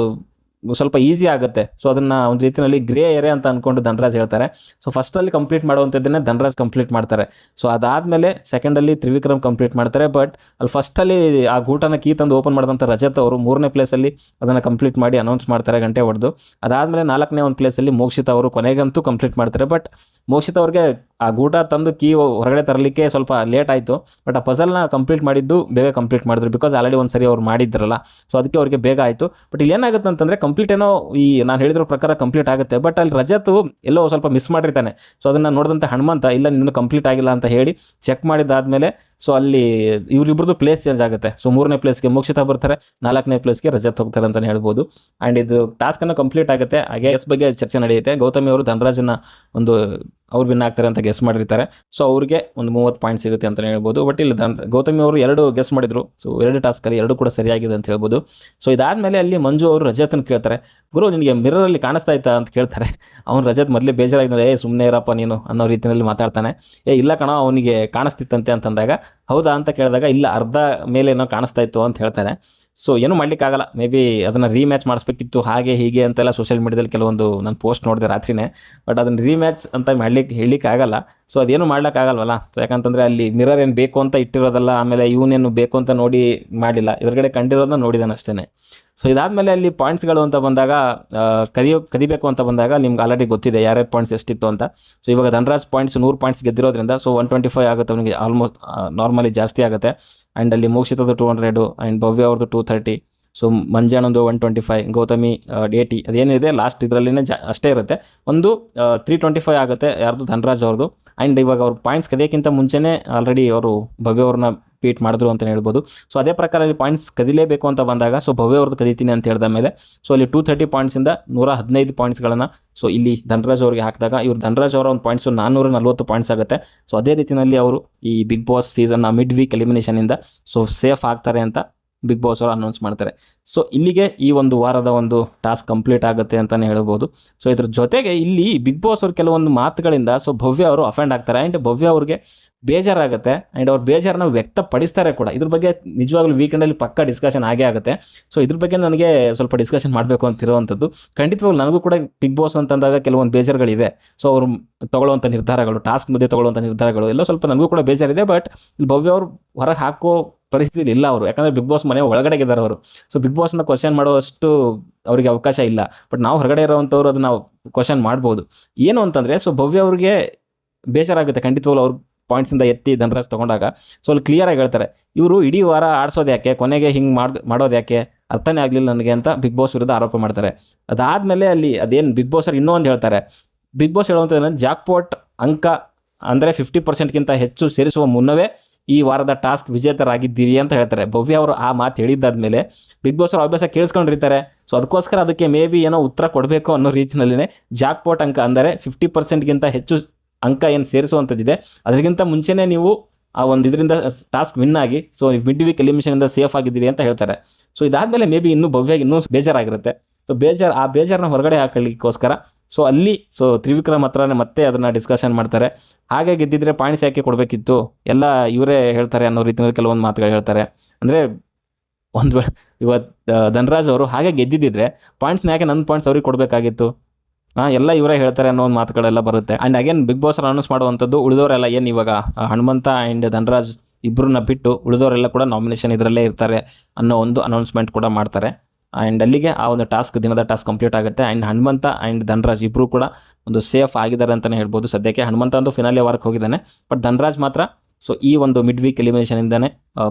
ಸ್ವಲ್ಪ ಈಸಿ ಆಗುತ್ತೆ. ಸೊ ಅದನ್ನು ಒಂದು ರೀತಿಯಲ್ಲಿ ಗ್ರೇ ಏರಿಯಾ ಅಂತ ಅನ್ಕೊಂಡು ಧನರಾಜ್ ಹೇಳ್ತಾರೆ. ಸೊ ಫಸ್ಟಲ್ಲಿ ಕಂಪ್ಲೀಟ್ ಮಾಡುವಂಥದ್ದನ್ನೇ ಧನರಾಜ್ ಕಂಪ್ಲೀಟ್ ಮಾಡ್ತಾರೆ. ಸೊ ಅದಾದಮೇಲೆ ಸೆಕೆಂಡಲ್ಲಿ ತ್ರಿವಿಕ್ರಮ್ ಕಂಪ್ಲೀಟ್ ಮಾಡ್ತಾರೆ. ಬಟ್ ಅಲ್ಲಿ ಫಸ್ಟಲ್ಲಿ ಆ ಗೂಟನ ಕೀ ತಂದು ಓಪನ್ ಮಾಡಿದಂಥ ರಜತ್ ಅವರು ಮೂರನೇ ಪ್ಲೇಸಲ್ಲಿ ಅದನ್ನು ಕಂಪ್ಲೀಟ್ ಮಾಡಿ ಅನೌನ್ಸ್ ಮಾಡ್ತಾರೆ ಗಂಟೆ ಹೊಡೆದು. ಅದಾದಮೇಲೆ ನಾಲ್ಕನೇ ಒಂದು ಪ್ಲೇಸಲ್ಲಿ ಮೋಕ್ಷಿತ ಅವರು ಕೊನೆಗಂತೂ ಕಂಪ್ಲೀಟ್ ಮಾಡ್ತಾರೆ. ಬಟ್ ಮೋಕ್ಷಿತ್ ಅವ್ರಿಗೆ ಆ ಗೂಟ ತಂದು ಕೀ ಹೊರಗಡೆ ತರಲಿಕ್ಕೆ ಸ್ವಲ್ಪ ಲೇಟ್ ಆಯಿತು. ಬಟ್ ಆ ಪಸಲ್ನ ಕಂಪ್ಲೀಟ್ ಮಾಡಿದ್ದು ಬೇಗ ಕಂಪ್ಲೀಟ್ ಮಾಡಿದ್ರು ಬಿಕಾಸ್ ಆಲ್ರೆಡಿ ಒಂದು ಸರಿ ಅವ್ರು ಮಾಡಿದ್ರಲ್ಲ. ಸೊ ಅದಕ್ಕೆ ಅವ್ರಿಗೆ ಬೇಗ ಆಯಿತು. ಬಟ್ ಇಲ್ಲಿ ಏನಾಗುತ್ತೆ ಅಂತಂದರೆ ಕಂಪ್ಲೀಟ್ ಏನೋ ಈ ನಾನು ಹೇಳಿದ್ರ ಪ್ರಕಾರ ಕಂಪ್ಲೀಟ್ ಆಗುತ್ತೆ. ಬಟ್ ಅಲ್ಲಿ ರಜತ್ ಎಲ್ಲೋ ಸ್ವಲ್ಪ ಮಿಸ್ ಮಾಡಿರ್ತಾನೆ. ಸೊ ಅದನ್ನು ನೋಡಿದಂಥ ಹನುಮಂತ, ಇಲ್ಲ ನಿನ್ನ ಕಂಪ್ಲೀಟ್ ಆಗಿಲ್ಲ ಅಂತ ಹೇಳಿ ಚೆಕ್ ಮಾಡಿದಾದ್ಮೇಲೆ ಸೊ ಅಲ್ಲಿ ಇವರಿಬ್ರದ್ದು ಪ್ಲೇಸ್ ಚೇಂಜ್ ಆಗುತ್ತೆ. ಸೊ ಮೂರನೇ ಪ್ಲೇಸ್ಗೆ ಮೋಕ್ಷಿತ ಬರ್ತಾರೆ, ನಾಲ್ಕನೇ ಪ್ಲೇಸ್ಗೆ ರಜತ್ ಹೋಗ್ತಾರೆ ಅಂತಲೇ ಹೇಳ್ಬೋದು. ಆ್ಯಂಡ್ ಇದು ಟಾಸ್ಕನ್ನು ಕಂಪ್ಲೀಟ್ ಆಗುತ್ತೆ. ಹಾಗೆ ಎಸ್ ಬಗ್ಗೆ ಚರ್ಚೆ ನಡೆಯುತ್ತೆ. ಗೌತಮಿ ಅವರು ಧನರಾಜನ ಒಂದು, ಅವ್ರು ವಿನ್ ಆಗ್ತಾರೆ ಅಂತ ಗೆಸ್ ಮಾಡಿರ್ತಾರೆ. ಸೊ ಅವ್ರಿಗೆ ಒಂದು ಮೂವತ್ತು ಪಾಯಿಂಟ್ ಸಿಗುತ್ತೆ ಅಂತಲೇ ಹೇಳ್ಬೋದು. ಬಟ್ ಇಲ್ಲಿ ಧನ್, ಗೌತಮಿ ಅವರು ಎರಡು ಗೆಸ್ ಮಾಡಿದರು. ಸೊ ಎರಡು ಟಾಸ್ಕಲ್ಲಿ ಎರಡು ಕೂಡ ಸರಿಯಾಗಿದೆ ಅಂತ ಹೇಳ್ಬೋದು. ಸೊ ಇದಾದಮೇಲೆ ಅಲ್ಲಿ ಮಂಜು ಅವರು ರಜತನ ಕೇಳ್ತಾರೆ. ಗುರು, ನಿನಗೆ ಮಿರರಲ್ಲಿ ಕಾಣಿಸ್ತಾ ಇತ್ತಾ ಅಂತ ಕೇಳ್ತಾರೆ. ಅವ್ನು ರಜತ್ ಮೊದಲೇ ಬೇಜಾರಾಗಿದ್ದಾರೆ ಏ ಸುಮ್ಮನೆ ಇರಪ್ಪ ನೀನು ಅನ್ನೋ ರೀತಿಯಲ್ಲಿ ಮಾತಾಡ್ತಾನೆ. ಏ, ಇಲ್ಲ ಕಣ, ಅವನಿಗೆ ಕಾಣಿಸ್ತಿತ್ತಂತೆ ಅಂತಂದಾಗ, ಹೌದಾ? ಅಂತ ಕೇಳಿದಾಗ, ಇಲ್ಲ, ಅರ್ಧ ಮೇಲೆ ಏನೋ ಕಾಣಿಸ್ತಾ ಇತ್ತು ಅಂತ ಹೇಳ್ತಾರೆ ಸೊ ಏನೂ ಮಾಡಲಿಕ್ಕಾಗಲ್ಲ ಮೇ ಬಿ ಅದನ್ನು ರೀಮ್ಯಾಚ್ ಮಾಡಿಸ್ಬೇಕಿತ್ತು, ಹಾಗೆ ಹೀಗೆ ಅಂತೆಲ್ಲ ಸೋಷಿಯಲ್ ಮೀಡಿಯಾದಲ್ಲಿ ಕೆಲವೊಂದು ನಾನು ಪೋಸ್ಟ್ ನೋಡಿದೆ ರಾತ್ರಿನೇ. ಬಟ್ ಅದನ್ನು ರೀಮ್ಯಾಚ್ ಅಂತ ಮಾಡ್ಲಿಕ್ಕೆ ಹೇಳಲಿಕ್ಕೆ ಆಗಲ್ಲ. ಸೊ ಅದೇನು ಮಾಡ್ಲಿಕ್ಕಾಗಲ್ವಲ್ಲ ಸೊ ಯಾಕಂತಂದರೆ ಅಲ್ಲಿ ಮಿರರ್ ಏನು ಬೇಕು ಅಂತ ಇಟ್ಟಿರೋದಲ್ಲ, ಆಮೇಲೆ ಇವನೇನು ಬೇಕು ಅಂತ ನೋಡಿ ಮಾಡಿಲ್ಲ ಎದುರುಗಡೆ ಕಂಡಿರೋದನ್ನ ನೋಡಿದಾನೆ ಅಷ್ಟೇ ಸೊ ಇದಾದಮೇಲೆ ಅಲ್ಲಿ ಪಾಯಿಂಟ್ಸ್ಗಳು ಅಂತ ಬಂದಾಗ ಕದಿಯೋ, ಕದಿಬೇಕು ಅಂತ ಬಂದಾಗ ನಿಮ್ಗೆ ಆಲ್ರೆಡಿ ಗೊತ್ತಿದೆ ಯಾರ್ಯಾರು ಪಾಯಿಂಟ್ಸ್ ಎಷ್ಟಿತ್ತು ಅಂತ. ಸೊ ಇವಾಗ ಧನರಾಜ್ ಪಾಯಿಂಟ್ಸ್ ನೂರು ಪಾಯಿಂಟ್ಸ್ ಗೆದ್ದಿರೋದ್ರಿಂದ ಸೊ ಒನ್ ಟ್ವೆಂಟಿ ಫೈವ್ ಆಗುತ್ತೆ ಅವನಿಗೆ ಆಲ್ಮೋಸ್ಟ್ ನಾರ್ಮಲಿ ಜಾಸ್ತಿ ಆಗುತ್ತೆ. ಆ್ಯಂಡ್ ಅಲ್ಲಿ ಮೋಕ್ಷಿತದ್ದು ಟೂ ಹಂಡ್ರೆಡು ಆ್ಯಂಡ್ ಭವ್ಯ ಅವ್ರದ್ದು ಟೂ ಥರ್ಟಿ ಸೊ ಮಂಜಾನೊಂದು ಒನ್ ಟ್ವೆಂಟಿ ಫೈವ್ ಗೌತಮಿ ಡೇಟಿ ಅದೇನಿದೆ ಲಾಸ್ಟ್ ಇದರಲ್ಲಿನೇ ಜಾ, ಅಷ್ಟೇ ಇರುತ್ತೆ. ಒಂದು ತ್ರೀ ಟ್ವೆಂಟಿ ಫೈವ್ ಆಗುತ್ತೆ, ಯಾರ್ದು? ಧನರಾಜ್ ಅವ್ರದ್ದು ಆ್ಯಂಡ್ ಇವಾಗ ಅವ್ರ ಪಾಯಿಂಟ್ಸ್ ಕದಿಯೋಕ್ಕಿಂತ ಮುಂಚೆನೇ ಆಲ್ರೆಡಿ ಅವರು ಭವ್ಯ ಅವ್ರನ್ನ ಬೀಟ್ ಮಾಡಿದ್ರು ಅಂತ ಹೇಳ್ಬೋದು. ಸೊ ಅದೇ ಪ್ರಕಾರ ಅಲ್ಲಿ ಪಾಯಿಂಟ್ಸ್ ಕದಿಲೇಬೇಕು ಅಂತ ಬಂದಾಗ ಸೊ ಭವ್ಯ ಅವ್ರದ್ದು ಕದೀತೀನಿ ಅಂತ ಹೇಳಿದ ಮೇಲೆ ಸೊ ಅಲ್ಲಿ ಟೂ ತರ್ಟಿ ಪಾಯಿಂಟ್ಸಿಂದ ನೂರ ಹದಿನೈದು ಪಾಯಿಂಟ್ಸ್ಗಳನ್ನು ಸೊ ಇಲ್ಲಿ ಧನರಾಜ್ ಅವರಿಗೆ ಹಾಕಿದಾಗ, ಇವರು ಧನರಾಜ್ ಅವರ ಒಂದು ಪಾಯಿಂಟ್ಸು ನಾನ್ನೂರ ನಲ್ವತ್ತು ಪಾಯಿಂಟ್ಸ್ ಆಗುತ್ತೆ. ಸೊ ಅದೇ ರೀತಿಯಲ್ಲಿ ಅವರು ಈ ಬಿಗ್ ಬಾಸ್ ಸೀಸನ್ನ ಮಿಡ್ ವೀಕ್ ಎಲಿಮಿನೇಷನಿಂದ ಸೊ ಸೇಫ್ ಆಗ್ತಾರೆ ಅಂತ ಬಿಗ್ ಬಾಸ್ ಅವರು ಅನೌನ್ಸ್ ಮಾಡ್ತಾರೆ. ಸೊ ಇಲ್ಲಿಗೆ ಈ ಒಂದು ವಾರದ ಒಂದು ಟಾಸ್ಕ್ ಕಂಪ್ಲೀಟ್ ಆಗುತ್ತೆ ಅಂತಲೇ ಹೇಳ್ಬೋದು. ಸೊ ಇದ್ರ ಜೊತೆಗೆ ಇಲ್ಲಿ ಬಿಗ್ ಬಾಸ್ ಅವರು ಕೆಲವೊಂದು ಮಾತುಗಳಿಂದ ಸೊ ಭವ್ಯ ಅವರು ಅಫೆಂಡ್ ಆಗ್ತಾರೆ. ಆ್ಯಂಡ್ ಭವ್ಯ ಅವ್ರಿಗೆ ಬೇಜಾರಾಗುತ್ತೆ ಆ್ಯಂಡ್ ಅವ್ರ ಬೇಜಾರನ್ನ ವ್ಯಕ್ತಪಡಿಸ್ತಾರೆ ಕೂಡ. ಇದ್ರ ಬಗ್ಗೆ ನಿಜವಾಗ್ಲೂ ವೀಕೆಂಡಲ್ಲಿ ಪಕ್ಕ ಡಿಸ್ಕಷನ್ ಆಗೇ ಆಗುತ್ತೆ. ಸೊ ಇದ್ರ ಬಗ್ಗೆ ನನಗೆ ಸ್ವಲ್ಪ ಡಿಸ್ಕಷನ್ ಮಾಡಬೇಕು ಅಂತಿರುವಂಥದ್ದು ಖಂಡಿತವಾಗ್ಲೂ ನನಗೂ ಕೂಡ ಬಿಗ್ ಬಾಸ್ ಅಂತಂದಾಗ ಕೆಲವೊಂದು ಬೇಜಾರುಗಳಿದೆ. ಸೊ ಅವರು ತೊಗೊಳ್ಳುವಂಥ ನಿರ್ಧಾರಗಳು ಟಾಸ್ಕ್ ಮಧ್ಯೆ ತೊಗೊಳ್ಳುವಂಥ ನಿರ್ಧಾರಗಳು ಎಲ್ಲ ಸ್ವಲ್ಪ ನನಗೂ ಕೂಡ ಬೇಜಾರಿದೆ. ಬಟ್ ಭವ್ಯ ಅವರು ಹೊರಗೆ ಹಾಕೋ ಪರಿಸ್ಥಿತಿ ಇಲ್ಲ ಅವರು. ಯಾಕಂದರೆ ಬಿಗ್ ಬಾಸ್ ಮನೆ ಒಳಗಡೆ ಇದ್ದಾರೆ ಅವರು. ಸೊ ಬಿಗ್ ಬಾಸ್ನ ಕ್ವಶನ್ ಮಾಡುವಷ್ಟು ಅವರಿಗೆ ಅವಕಾಶ ಇಲ್ಲ. ಬಟ್ ನಾವು ಹೊರಗಡೆ ಇರೋವಂಥವ್ರು ಅದನ್ನ ನಾವು ಕ್ವಶನ್ ಮಾಡ್ಬೋದು. ಏನು ಅಂತಂದರೆ ಸೊ ಭವ್ಯ ಅವ್ರಿಗೆ ಬೇಜಾರಾಗುತ್ತೆ. ಖಂಡಿತವಾಗ್ಲೂ ಅವ್ರ ಪಾಯಿಂಟ್ಸಿಂದ ಎತ್ತಿ ಧನರಾಜ್ ತೊಗೊಂಡಾಗ ಸೊ ಅಲ್ಲಿ ಕ್ಲಿಯರಾಗಿ ಹೇಳ್ತಾರೆ, ಇವರು ಇಡೀ ವಾರ ಆಡಿಸೋದು ಯಾಕೆ, ಕೊನೆಗೆ ಹಿಂಗೆ ಮಾಡಿ, ಮಾಡೋದು ಯಾಕೆ, ಅರ್ಥನೇ ಆಗಲಿಲ್ಲ ನನಗೆ ಅಂತ ಬಿಗ್ ಬಾಸ್ ವಿರುದ್ಧ ಆರೋಪ ಮಾಡ್ತಾರೆ. ಅದಾದಮೇಲೆ ಅಲ್ಲಿ ಅದೇನು ಬಿಗ್ ಬಾಸ್ ಇನ್ನೂ ಒಂದು ಹೇಳ್ತಾರೆ ಬಿಗ್ ಬಾಸ್ ಹೇಳುವಂಥದ್ದು ಜಾಕ್ಪಾಟ್ ಅಂಕ ಅಂದರೆ ಫಿಫ್ಟಿ ಪರ್ಸೆಂಟ್ಗಿಂತ ಹೆಚ್ಚು ಸೇರಿಸುವ ಮುನ್ನವೇ ಈ ವಾರದ ಟಾಸ್ಕ್ ವಿಜೇತರಾಗಿದ್ದೀರಿ ಅಂತ ಹೇಳ್ತಾರೆ. ಭವ್ಯ ಅವರು ಆ ಮಾತು ಹೇಳಿದ್ದಾದ್ಮೇಲೆ ಬಿಗ್ ಬಾಸ್ ಅವರು ಅಭ್ಯಾಸ ಕೇಳಿಸ್ಕೊಂಡಿರ್ತಾರೆ ಸೊ ಅದಕ್ಕೋಸ್ಕರ ಅದಕ್ಕೆ ಮೇ ಬಿ ಏನೋ ಉತ್ತರ ಕೊಡಬೇಕು ಅನ್ನೋ ರೀತಿಯಲ್ಲಿನೇ ಜಾಕ್ಪಾಟ್ ಅಂಕ ಅಂದರೆ ಫಿಫ್ಟಿ ಪರ್ಸೆಂಟ್ಗಿಂತ ಹೆಚ್ಚು ಅಂಕ ಏನು ಸೇರಿಸುವಂಥದ್ದಿದೆ. ಅದಕ್ಕಿಂತ ಮುಂಚೆನೇ ನೀವು ಆ ಒಂದು ಇದರಿಂದ ಟಾಸ್ಕ್ ವಿನ್ ಆಗಿ, ಸೊ ಮಿಡ್ ವೀಕ್ ಎಲಿಮಿಷನಿಂದ ಸೇಫ್ ಆಗಿದ್ದೀರಿ ಅಂತ ಹೇಳ್ತಾರೆ. ಸೊ ಇದಾದಮೇಲೆ ಮೇ ಬಿ ಇನ್ನೂ ಭವ್ಯ ಇನ್ನೂ ಬೇಜಾರಾಗಿರುತ್ತೆ. ಸೊ ಬೇಜಾರು, ಆ ಬೇಜಾರನ್ನ ಹೊರಗಡೆ ಹಾಕಲಿಕ್ಕೋಸ್ಕರ, ಸೊ ಅಲ್ಲಿ, ಸೊ ತ್ರಿವಿಕ್ರಮ್ ಹತ್ರನೇ ಮತ್ತೆ ಅದನ್ನು ಡಿಸ್ಕಷನ್ ಮಾಡ್ತಾರೆ. ಹಾಗೆ ಗೆದ್ದಿದ್ರೆ ಪಾಯಿಂಟ್ಸ್ ಯಾಕೆ ಕೊಡಬೇಕಿತ್ತು? ಎಲ್ಲ ಇವರೇ ಹೇಳ್ತಾರೆ ಅನ್ನೋ ರೀತಿಯಲ್ಲಿ ಕೆಲವೊಂದು ಮಾತುಗಳು ಹೇಳ್ತಾರೆ. ಅಂದರೆ ಒಂದು ಇವತ್ತು ಧನರಾಜ್ ಅವರು ಹಾಗೆ ಗೆದ್ದಿದ್ದರೆ ಪಾಯಿಂಟ್ಸ್ನ ಯಾಕೆ ನನ್ನ ಪಾಯಿಂಟ್ಸ್ ಅವ್ರಿಗೆ ಕೊಡಬೇಕಾಗಿತ್ತು? ಎಲ್ಲ ಇವರೇ ಹೇಳ್ತಾರೆ ಅನ್ನೋ ಒಂದು ಮಾತುಗಳೆಲ್ಲ ಬರುತ್ತೆ. And again Bigg Boss announce ಮಾಡುವಂಥದ್ದು ಉಳಿದವರೆಲ್ಲ ಏನು ಇವಾಗ ಹನುಮಂತ ಆ್ಯಂಡ್ ಧನರಾಜ್ ಇಬ್ಬರನ್ನ ಬಿಟ್ಟು ಉಳಿದವರೆಲ್ಲ ಕೂಡ ನಾಮಿನೇಷನ್ ಇದರಲ್ಲೇ ಇರ್ತಾರೆ ಅನ್ನೋ ಒಂದು ಅನೌನ್ಸ್ಮೆಂಟ್ ಕೂಡ ಮಾಡ್ತಾರೆ. ಆ್ಯಂಡ್ ಅಲ್ಲಿಗೆ ಆ ಒಂದು ಟಾಸ್ಕ್ ದಿನದ ಟಾಸ್ಕ್ ಕಂಪ್ಲೀಟ್ ಆಗುತ್ತೆ. ಆ್ಯಂಡ್ ಹನುಮಂತ ಆ್ಯಂಡ್ ಧನರಾಜ್ ಇಬ್ಬರು ಕೂಡ ಒಂದು ಸೇಫ್ ಆಗಿದ್ದಾರೆ ಅಂತಲೇ ಹೇಳ್ಬೋದು. ಸದ್ಯಕ್ಕೆ ಹನುಮಂತ ಒಂದು ಫಿನಾಲೆ ವಾರಕ್ಕೆ ಹೋಗಿದ್ದಾನೆ. ಬಟ್ ಧನರಾಜ್ ಮಾತ್ರ ಸೊ ಈ ಒಂದು ಮಿಡ್ ವೀಕ್ ಎಲಿಮಿನೇಷನಿಂದನೇ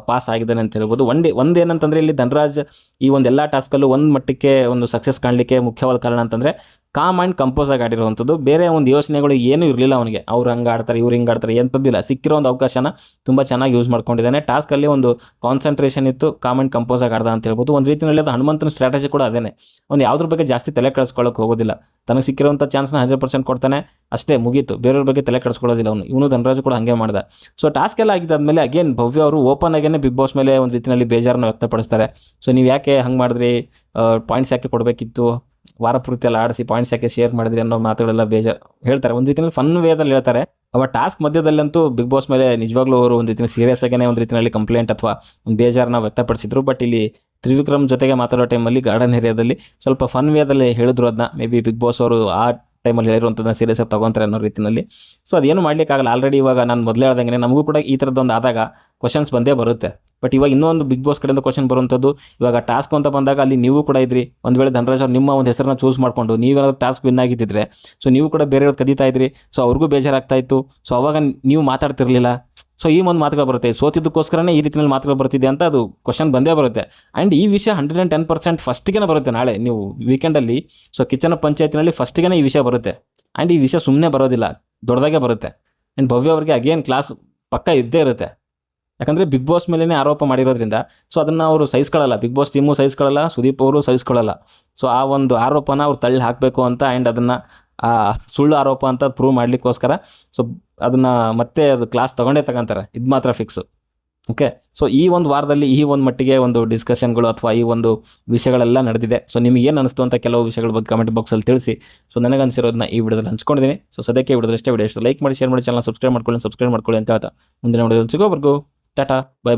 ಪಾಸ್ ಆಗಿದ್ದಾನೆ ಅಂತ ಹೇಳ್ಬೋದು. ಒಂದೇ ಒಂದು ಏನಂತಂದರೆ ಇಲ್ಲಿ ಧನರಾಜ್ ಈ ಒಂದು ಎಲ್ಲ ಟಾಸ್ಕಲ್ಲೂ ಒಂದು ಮಟ್ಟಕ್ಕೆ ಒಂದು ಸಕ್ಸಸ್ ಕಾಣಲಿಕ್ಕೆ ಮುಖ್ಯವಾದ ಕಾರಣ ಅಂತಂದರೆ ಕಾಮ್ ಆ್ಯಂಡ್ ಕಂಪೋಸ್ ಆಗಿ ಆಡಿರುವಂಥದ್ದು. ಬೇರೆ ಒಂದು ಯೋಚನೆಗಳು ಏನೂ ಇರಲಿಲ್ಲ ಅವನಿಗೆ. ಅವ್ರು ಹಂಗೆ ಆಡ್ತಾರೆ, ಇವ್ರು ಹಿಂಗೆ ಆಡ್ತಾರೆ ಎಂಥದ್ದಿಲ್ಲ. ಸಿಕ್ಕಿರೋ ಒಂದು ಅವಕಾಶನ ತುಂಬ ಚೆನ್ನಾಗಿ ಯೂಸ್ ಮಾಡ್ಕೊಂಡಿದ್ದಾನೆ. ಟಾಸ್ಕಲ್ಲಿ ಒಂದು ಕಾನ್ಸಂಟ್ರೇಷನ್ ಇತ್ತು ಕಾಮ್ ಆ್ಯಂಡ್ ಕಂಪೋಸ್ ಆಗಿ ಆಡ್ದ ಅಂತ ಹೇಳ್ಬೋದು. ಒಂದು ರೀತಿಯಲ್ಲಿ ಅದು ಹನುಮಂತನ ಸ್ಟ್ರಾಟಜಿ ಕೂಡ ಅದೇನೆ. ಅವ್ನು ಯಾವುದ್ರ ಬಗ್ಗೆ ಜಾಸ್ತಿ ತಲೆ ಕೆಡಿಸ್ಕೊಳ್ಳೋಕೆ ಹೋಗೋದಿಲ್ಲ. ತನಗೆ ಸಿಕ್ಕಿರೋಂಥ ಚಾನ್ಸ್ನ ಹಂಡ್ರೆಡ್ ಪರ್ಸೆಂಟ್ ಕೊಡ್ತಾನೆ. ಅಷ್ಟೇ, ಮುಗೀತು. ಬೇರೆಯವ್ರ ಬಗ್ಗೆ ತಲೆ ಕೆಡಿಸ್ಕೊಳ್ಳೋದಿಲ್ಲ ಅವನು. ಇವನು ಧನರಾಜು ಕೂಡ ಹಾಗೆ ಮಾಡ್ದ. ಸೊ ಟಾಸ್ಕ್ ಎಲ್ಲ ಆಗಿದ್ದಾದ್ಮೇಲೆ ಅಗೇನ್ ಭವ್ಯ ಅವರು ಓಪನ್ ಆಗೇನೆ ಬಿಗ್ ಬಾಸ್ ಮೇಲೆ ಒಂದು ರೀತಿಯಲ್ಲಿ ಬೇಜಾರನ್ನು ವ್ಯಕ್ತಪಡಿಸ್ತಾರೆ. ಸೊ ನೀವು ಯಾಕೆ ಹಂಗೆ ಮಾಡಿದ್ರಿ? ಪಾಯಿಂಟ್ಸ್ ಯಾಕೆ ಕೊಡಬೇಕಿತ್ತು? ವಾರ ಪೂರ್ತಿ ಎಲ್ಲ ಆಡಿಸಿ ಪಾಯಿಂಟ್ಸ್ ಯಾಕೆ ಶೇರ್ ಮಾಡಿದ್ರಿ ಅನ್ನೋ ಮಾತುಗಳೆಲ್ಲ ಬೇಜಾರು ಹೇಳ್ತಾರೆ. ಒಂದು ರೀತಿಯಲ್ಲಿ ಫನ್ ವೇದಲ್ಲಿ ಹೇಳ್ತಾರೆ. ಅವ ಟಾಸ್ಕ್ ಮಧ್ಯದಲ್ಲಂತೂ ಬಿಗ್ ಬಾಸ್ ಮೇಲೆ ನಿಜವಾಗ್ಲೂ ಅವರು ಒಂದು ರೀತಿಯಲ್ಲಿ ಸೀರಿಯಸ್ ಆಗಿನೇ ಒಂದು ರೀತಿಯಲ್ಲಿ ಕಂಪ್ಲೇಂಟ್ ಅಥವಾ ಒಂದು ಬೇಜಾರನ್ನ ವ್ಯಕ್ತಪಡಿಸಿದ್ರು. ಬಟ್ ಇಲ್ಲಿ ತ್ರಿವಿಕ್ರಮ್ ಜೊತೆಗೆ ಮಾತಾಡೋ ಟೈಮಲ್ಲಿ ಗಾರ್ಡನ್ ಏರಿಯಾದಲ್ಲಿ ಸ್ವಲ್ಪ ಫನ್ ವೇದಲ್ಲಿ ಹೇಳಿದ್ರು ಅದನ್ನ ಮೇ ಬಿ ಬಿಗ್ ಬಾಸ್ ಅವರು ಆ ಟೈಮಲ್ಲಿ ಹೇಳಿರುವಂಥದ್ದನ್ನ ಸೀರಿಯಸ್ ಆಗಿ ತಗೊಂತಾರೆ ಅನ್ನೋ ರೀತಿಯಲ್ಲಿ ಸೊ ಅದೇನು ಮಾಡಲಿಕ್ಕಾಗಲ್ಲ. ಆಲ್ರೆಡಿ ಇವಾಗ ನಾನು ಮೊದಲೇ ಹೇಳ್ದಂಗೆ ನಮಗೂ ಕೂಡ ಈ ಥರದ್ದೊಂದು ಆದಾಗ ಕ್ವಶನ್ಸ್ ಬಂದೇ ಬರುತ್ತೆ. ಬಟ್ ಇವಾಗ ಇನ್ನೊಂದು ಬಿಗ್ ಬಾಸ್ ಕಡೆಯಿಂದ ಕ್ವಶನ್ ಬರುವಂಥದ್ದು, ಇವಾಗ ಟಾಸ್ಕ್ ಅಂತ ಬಂದಾಗ ಅಲ್ಲಿ ನೀವು ಕೂಡ ಇದ್ರಿ. ಒಂದು ವೇಳೆ ಧನರಾಜ್ ಅವ್ರು ನಿಮ್ಮ ಒಂದು ಹೆಸರನ್ನ ಚೂಸ್ ಮಾಡಿಕೊಂಡು ನೀವೇನಾದ್ರು ಟಾಸ್ಕ್ ವಿನ್ ಆಗಿದ್ದಿದ್ರೆ ಸೊ ನೀವು ಕೂಡ ಬೇರೆಯವ್ರು ಕದೀತಾ ಇದ್ರಿ. ಸೊ ಅವ್ರಿಗೂ ಬೇಜಾರಾಗ್ತಾ ಇತ್ತು. ಸೊ ಅವಾಗ ನೀವು ಮಾತಾಡ್ತಿರ್ಲಿಲ್ಲ. ಸೊ ಈ ಒಂದು ಮಾತುಗಳು ಬರುತ್ತೆ. ಸೋತಿದ್ದಕ್ಕೋಸ್ಕರನೇ ಈ ರೀತಿಯಲ್ಲಿ ಮಾತುಗಳು ಬರ್ತಿದೆ ಅಂತ ಅದು ಕ್ವಶನ್ ಬಂದೇ ಬರುತ್ತೆ. ಆ್ಯಂಡ್ ಈ ವಿಷಯ ಹಂಡ್ರೆಡ್ ಆ್ಯಂಡ್ ಟೆನ್ ಪರ್ಸೆಂಟ್ ಫಸ್ಟಿಗೆ ಬರುತ್ತೆ ನಾಳೆ. ನೀವು ವೀಕೆಂಡಲ್ಲಿ ಸೊ ಕಿಚನ್ ಪಂಚಾಯತಿನಲ್ಲಿ ಫಸ್ಟಿಗೆ ಈ ವಿಷಯ ಬರುತ್ತೆ. ಆ್ಯಂಡ್ ಈ ವಿಷಯ ಸುಮ್ಮನೆ ಬರೋದಿಲ್ಲ. ದೊಡ್ಡದಾಗೆ ಬರುತ್ತೆ. ಆ್ಯಂಡ್ ಭವ್ಯ ಅವರಿಗೆ ಅಗೇನ್ ಕ್ಲಾಸ್ ಪಕ್ಕ ಇದ್ದೇ ಇರುತ್ತೆ. ಯಾಕಂದರೆ ಬಿಗ್ ಬಾಸ್ ಮೇಲೇ ಆರೋಪ ಮಾಡಿರೋದ್ರಿಂದ ಸೊ ಅದನ್ನು ಅವರು ಸಹಿಸ್ಕೊಳ್ಳಲ್ಲ. ಬಿಗ್ ಬಾಸ್ ಟೀಮು ಸಹಿಸ್ಕೊಳ್ಳಲ್ಲ, ಸುದೀಪ್ ಅವರು ಸಹಿಸ್ಕೊಳ್ಳಲ್ಲ. ಸೊ ಆ ಒಂದು ಆರೋಪನ ಅವ್ರು ತಳ್ಳಿ ಹಾಕಬೇಕು ಅಂತ ಆ್ಯಂಡ್ ಅದನ್ನು ಸುಳ್ಳು ಆರೋಪ ಅಂತ ಪ್ರೂವ್ ಮಾಡಲಿಕ್ಕೋಸ್ಕರ ಸೊ ಅದನ್ನು ಮತ್ತೆ ಅದು ಕ್ಲಾಸ್ ತೊಗೊಂಡೇ ತಗೊಂತಾರೆ. ಇದು ಮಾತ್ರ ಫಿಕ್ಸು ಓಕೆ ಸೊ ಈ ಒಂದು ವಾರದಲ್ಲಿ ಈ ಒಂದು ಮಟ್ಟಿಗೆ ಒಂದು ಡಿಸ್ಕಷನ್ಗಳು ಅಥವಾ ಈ ಒಂದು ವಿಷಯಗಳೆಲ್ಲ ನಡೆದಿದೆ. ಸೊ ನಿಮಗೆ ಏನು ಅನಿಸ್ತು ಅಂತ ಕೆಲವು ವಿಷಯಗಳ ಬಗ್ಗೆ ಕಮೆಂಟ್ ಬಾಕ್ಸಲ್ಲಿ ತಿಳಿಸಿ. ಸೊ ನನಗೆ ಅನಿಸಿರೋದನ್ನ ಈ ವಿಡಿಯೋದಲ್ಲಿ ಹಂಚ್ಕೊಂಡಿದ್ದೀನಿ. ಸೊ ಸದ್ಯಕ್ಕೆ ವಿಡಿಯೋದಲ್ಲಿ ಅಷ್ಟೇ ವಿಡಿಯೋ ಲೈಕ್ ಮಾಡಿ ಶೇರ್ ಮಾಡಿ ಚಾನಲ್ ಸಬ್ಸ್ಕ್ರೈಬ್ ಮಾಡ್ಕೊಳ್ಳಿ ಸಬ್ಸ್ಕ್ರೈಬ್ ಮಾಡ್ಕೊಳ್ಳಿ ಅಂತ ಹೇಳ್ತಾ ಮುಂದಿನ ವಿಡಿಯೋದಲ್ಲಿ ಸಿಗೋವರೆಗೂ. Tata bye bye